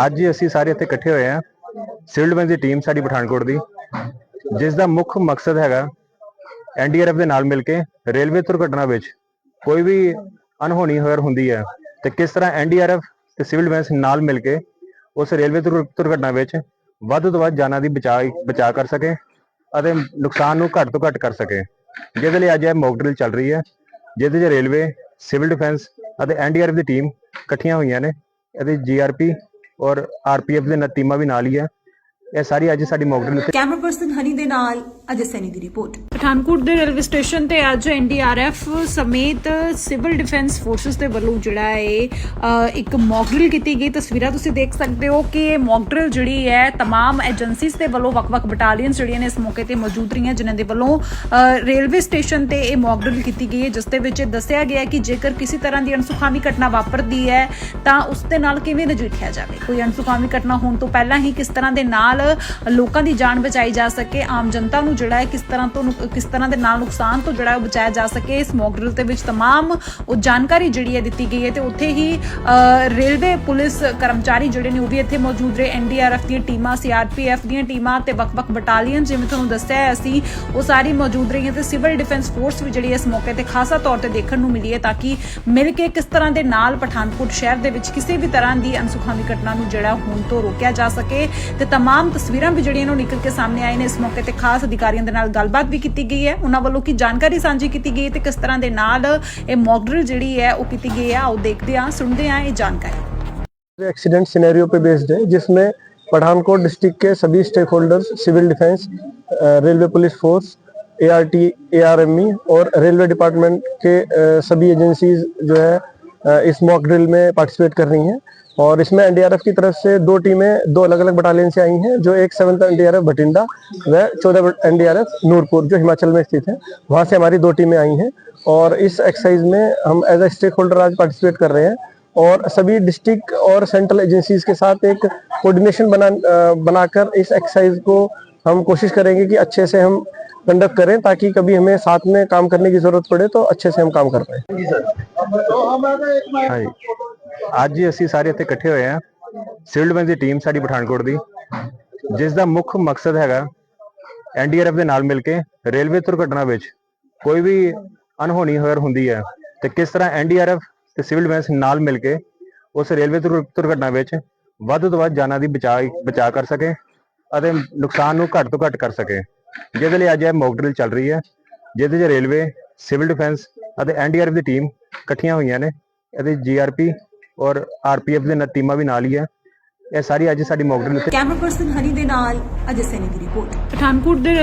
ਅੱਜ ਅਸੀਂ ਸਾਰੇ ਇੱਥੇ ਇਕੱਠੇ ਹੋਏ ਆ ਸਿਵਲ ਡਿਫੈਂਸ ਦੀ ਟੀਮ ਸਾਡੀ ਪਠਾਨਕੋਟ ਦੀ ਜਿਸ ਦਾ ਮੁੱਖ ਮਕਸਦ ਹੈਗਾ ਐਨਡੀਆਰਐਫ ਦੇ ਨਾਲ ਮਿਲ ਕੇ ਰੇਲਵੇ ਦੁਰਘਟਨਾ ਵਿੱਚ ਕੋਈ ਵੀ ਅਨਹੋਣੀ ਹੋਰ ਹੁੰਦੀ ਹੈ ਤੇ ਕਿਸ ਤਰ੍ਹਾਂ ਐਨਡੀਆਰਐਫ ਤੇ ਸਿਵਲ ਡਿਫੈਂਸ ਨਾਲ ਮਿਲ ਕੇ ਉਸ ਰੇਲਵੇ ਦੁਰ- ਦੁਰਘਟਨਾ ਵਿੱਚ ਵੱਧ ਤੋਂ ਵੱਧ ਜਾਨਾਂ ਦੀ ਬਚਾਅ ਬਚਾਅ ਕਰ ਸਕੇ ਅਤੇ ਨੁਕਸਾਨ ਨੂੰ ਘੱਟ ਤੋਂ ਘੱਟ ਕਰ ਸਕੇ ਜਿਹਦੇ ਲਈ ਅੱਜ ਇਹ ਮੌਕ ਡਰਿਲ ਚੱਲ ਰਹੀ ਹੈ, ਜਿਹਦੇ 'ਚ ਰੇਲਵੇ ਸਿਵਲ ਡਿਫੈਂਸ ਅਤੇ ਐਨਡੀਆਰਐਫ ਦੀ ਟੀਮ ਇਕੱਠੀਆਂ ਹੋਈਆਂ ਨੇ। ਇਹਦੇ ਜੀਆਰਪੀ ਔਰ ਆਰਪੀਐਫ ਦੇ ਨਾਲ ਟੀਮਾਂ ਵੀ ਨਾਲ ਹੀ ਹੈ। ਇਹ ਸਾਰੀ ਅੱਜ ਸਾਡੀ ਮੌਕ ਡਰਿਲ ਉੱਤੇ ਕੈਮਰਾ ਪਰਸਨ ਹਨੀ ਦੇ ਨਾਲ ਅਜੇ ਸੈਨੀ ਦੀ ਰਿਪੋਰਟ ਪਠਾਨਕੋਟ ਦੇ ਰੇਲਵੇ ਸਟੇਸ਼ਨ ਤੇ ਅੱਜ ਐਨਡੀਆਰਐਫ ਸਮੇਤ ਸਿਵਲ ਡਿਫੈਂਸ ਫੋਰਸਸ ਦੇ ਵੱਲੋਂ ਜਿਹੜਾ ਹੈ ਅ, ਇੱਕ ਮੌਕ ਡਰਿਲ ਕੀਤੀ ਗਈ ਤਸਵੀਰਾਂ ਤੁਸੀਂ ਦੇਖ ਸਕਦੇ ਹੋ ਕਿ ਇਹ ਮੌਕ ਡਰਿਲ ਜਿਹੜੀ ਹੈ तमाम ਏਜੰਸੀਜ਼ ਦੇ ਵੱਲੋਂ ਵੱਖ-ਵੱਖ ਬਟਾਲੀਅਨਸ ਜਿਹੜੀਆਂ ਨੇ ਇਸ ਮੌਕੇ ਤੇ ਮੌਜੂਦ ਰਹੀਆਂ ਜਿਨ੍ਹਾਂ ਦੇ ਵੱਲੋਂ ਅ, ਰੇਲਵੇ ਸਟੇਸ਼ਨ ਤੇ ਇਹ ਮੌਕ ਡਰਿਲ ਕੀਤੀ ਗਈ ਹੈ ਜਿਸ ਦੇ ਵਿੱਚ ਇਹ ਦੱਸਿਆ ਗਿਆ ਹੈ ਕਿ ਜੇਕਰ ਕਿਸੇ ਤਰ੍ਹਾਂ ਦੀ ਅਣਸੁਖਾਵੀ ਘਟਨਾ ਵਾਪਰਦੀ ਹੈ ਤਾਂ ਉਸ ਦੇ ਨਾਲ ਕਿਵੇਂ ਨਜਿੱਠਿਆ ਜਾਵੇ ਕੋਈ ਅਣਸੁਖਾਵੀ ਘਟਨਾ ਹੋਣ ਤੋਂ ਪਹਿਲਾਂ ਹੀ ਕਿਸ ਤਰ੍ਹਾਂ ਦੇ ਨਾਲ ਲੋਕਾਂ ਦੀ ਜਾਨ ਬਚਾਈ ਜਾ ਸਕੇ ਆਮ ਜਨਤਾ ਨੂੰ ਜਿਹੜਾ ਹੈ ਕਿਸ ਤਰ੍ਹਾਂ ਤੋਂ ਨੁਕ- ਕਿਸ ਤਰ੍ਹਾਂ ਦੇ ਨਾਲ ਨੁਕਸਾਨ ਤੋਂ ਜਿਹੜਾ ਹੈ ਉਹ ਬਚਾਇਆ ਜਾ ਸਕੇ ਇਸ ਮੌਕ ਡਰਿਲ ਦੇ ਵਿੱਚ तमाम ਉਹ ਜਾਣਕਾਰੀ ਜਿਹੜੀ ਹੈ ਦਿੱਤੀ ਗਈ ਹੈ ਤੇ ਉੱਥੇ ਹੀ ਅ, ਰੇਲਵੇ ਪੁਲਿਸ ਕਰਮਚਾਰੀ ਜਿਹੜੇ ਨੇ ਉਹ ਵੀ ਇੱਥੇ ਮੌਜੂਦ ਰਹੇ ਐਨਡੀਆਰਐਫ ਦੀਆਂ ਟੀਮਾਂ ਸੀਆਰਪੀਐਫ ਦੀਆਂ ਟੀਮਾਂ ਤੇ ਵੱਖ-ਵੱਖ ਬਟਾਲੀਅਨ ਜਿਵੇਂ ਤੁਹਾਨੂੰ ਦੱਸਿਆ ਹੈ ਅਸੀਂ ਉਹ ਸਾਰੀ ਮੌਜੂਦ ਰਹੀਆਂ ਤੇ ਸਿਵਲ ਡਿਫੈਂਸ ਫੋਰਸ ਵੀ ਜਿਹੜੀ ਹੈ ਇਸ ਮੌਕੇ ਤੇ ਖਾਸਾ ਤੌਰ ਤੇ ਦੇਖਣ ਨੂੰ ਮਿਲੀ ਹੈ ਤਾਂ ਕਿ ਮਿਲ ਕੇ ਕਿਸ ਤਰ੍ਹਾਂ ਦੇ ਨਾਲ ਪਠਾਨਕੋਟ ਸ਼ਹਿਰ ਦੇ ਵਿੱਚ ਕਿਸੇ ਵੀ ਤਰ੍ਹਾਂ ਦੀ ਅਨਸੁਖਾਵੀ ਘਟਨਾ ਨੂੰ ਜਿਹੜਾ ਹੋਣ ਤੋਂ ਰੋਕਿਆ ਜਾ ਸਕੇ ਤੇ तमाम ਤਸਵੀਰਾਂ ਵੀ ਜਿਹੜੀਆਂ ਨੇ ਉਹ ਨਿਕਲ ਕੇ ਸਾਹਮਣੇ ਆਏ ਨੇ ਇਸ ਮੌਕੇ ਤੇ ਖਾਸ ਅਧਿਕਾਰੀਆਂ ਦੇ ਨਾਲ ਗੱਲਬਾਤ ਵੀ ਕੀਤੀ ਗਈ ਹੈ ਉਹਨਾਂ ਵੱਲੋਂ ਕੀ ਜਾਣਕਾਰੀ ਸਾਂਝੀ ਕੀਤੀ ਗਈ ਹੈ ਤੇ ਕਿਸ ਤਰ੍ਹਾਂ ਦੇ ਨਾਲ ਇਹ ਮੌਕ ਡਰਿਲ ਜਿਹੜੀ ਹੈ ਉਹ ਕੀਤੀ ਗਈ ਹੈ ਆਓ ਦੇਖਦੇ ਹਾਂ ਸੁਣਦੇ ਹਾਂ ਇਹ ਜਾਣਕਾਰੀ एक्सीडेंट सिनेरियो पे बेस्ड है जिसमें पठानकोट डिस्ट्रिक्ट के सभी stakeholders civil defence railway police force A R T A R M E और रेलवे डिपार्टमेंट के अ, सभी एजेंसीज जो है अ, इस मॉक ड्रिल में पार्टिसिपेट कर रही हैं और इसमें एनडीआरएफ की तरफ़ से दो टीमें दो अलग अलग बटालियन से आई हैं जो एक सेवंथ एनडीआरएफ भटिंडा व चौदह एनडीआरएफ नूरपुर जो हिमाचल में स्थित है। वहाँ से हमारी दो टीमें आई हैं और इस एक्सरसाइज में हम एज ए स्टेक होल्डर आज पार्टिसिपेट कर रहे हैं और सभी डिस्ट्रिक्ट और सेंट्रल एजेंसीज के साथ एक कोऑर्डिनेशन बना बनाकर इस एक्सरसाइज को हम कोशिश करेंगे कि अच्छे से हम कंडक्ट करें ताकि कभी हमें साथ में काम करने की ज़रूरत पड़े तो अच्छे से हम काम कर पाए। ਅੱਜ ਹੀ ਅਸੀਂ ਸਾਰੇ ਇੱਥੇ ਇਕੱਠੇ ਹੋਏ ਆ ਸਿਵਲ ਡਿਫੈਂਸ ਦੀ ਟੀਮ ਸਾਡੀ ਪਠਾਨਕੋਟ ਦੀ, ਜਿਸ ਦਾ ਮੁੱਖ ਮਕਸਦ ਹੈਗਾ ਐਨਡੀਆਰਐਫ ਦੇ ਨਾਲ ਮਿਲ ਕੇ ਰੇਲਵੇ ਦੁਰਘਟਨਾ ਵਿੱਚ ਕੋਈ ਵੀ ਅਨਹੋਣੀ ਹੋਰ ਹੁੰਦੀ ਹੈ ਤੇ ਕਿਸ ਤਰ੍ਹਾਂ ਐਨਡੀਆਰਐਫ ਤੇ ਸਿਵਲ ਡਿਫੈਂਸ ਨਾਲ ਮਿਲ ਕੇ ਉਸ ਰੇਲਵੇ ਦੁਰ- ਦੁਰਘਟਨਾ ਵਿੱਚ ਵੱਧ ਤੋਂ ਵੱਧ ਜਾਨਾਂ ਦੀ ਬਚਾ ਬਚਾਅ ਕਰ ਸਕੇ ਅਤੇ ਨੁਕਸਾਨ ਨੂੰ ਘੱਟ ਤੋਂ ਘੱਟ ਕਰ ਸਕੇ। ਜਿਹਦੇ ਲਈ ਅੱਜ ਇਹ ਮੌਕ ਡਰਿਲ ਚੱਲ ਰਹੀ ਹੈ, ਜਿਹਦੇ 'ਚ ਰੇਲਵੇ, ਸਿਵਲ ਡਿਫੈਂਸ ਅਤੇ ਐਨਡੀਆਰਐਫ ਦੀ ਟੀਮ ਇਕੱਠੀਆਂ ਹੋਈਆਂ ਨੇ ਇਹਦੇ ਜੀਆਰਪੀ ਔਰ ਆਰਪੀਐਫ ਦੇ ਨਾਲ ਟੀਮਾਂ ਵੀ ਨਾਲ ਹੀ ਹੈ ਇਹ ਸਾਰੀ ਅੱਜ ਸਾਡੀ mock drill camera person Honey ਦੇ ਨਾਲ ਅਜੇ ਸੈਨੀ ਦੀ ਰਿਪੋਰਟ। ਪਠਾਨਕੋਟ ਦੇ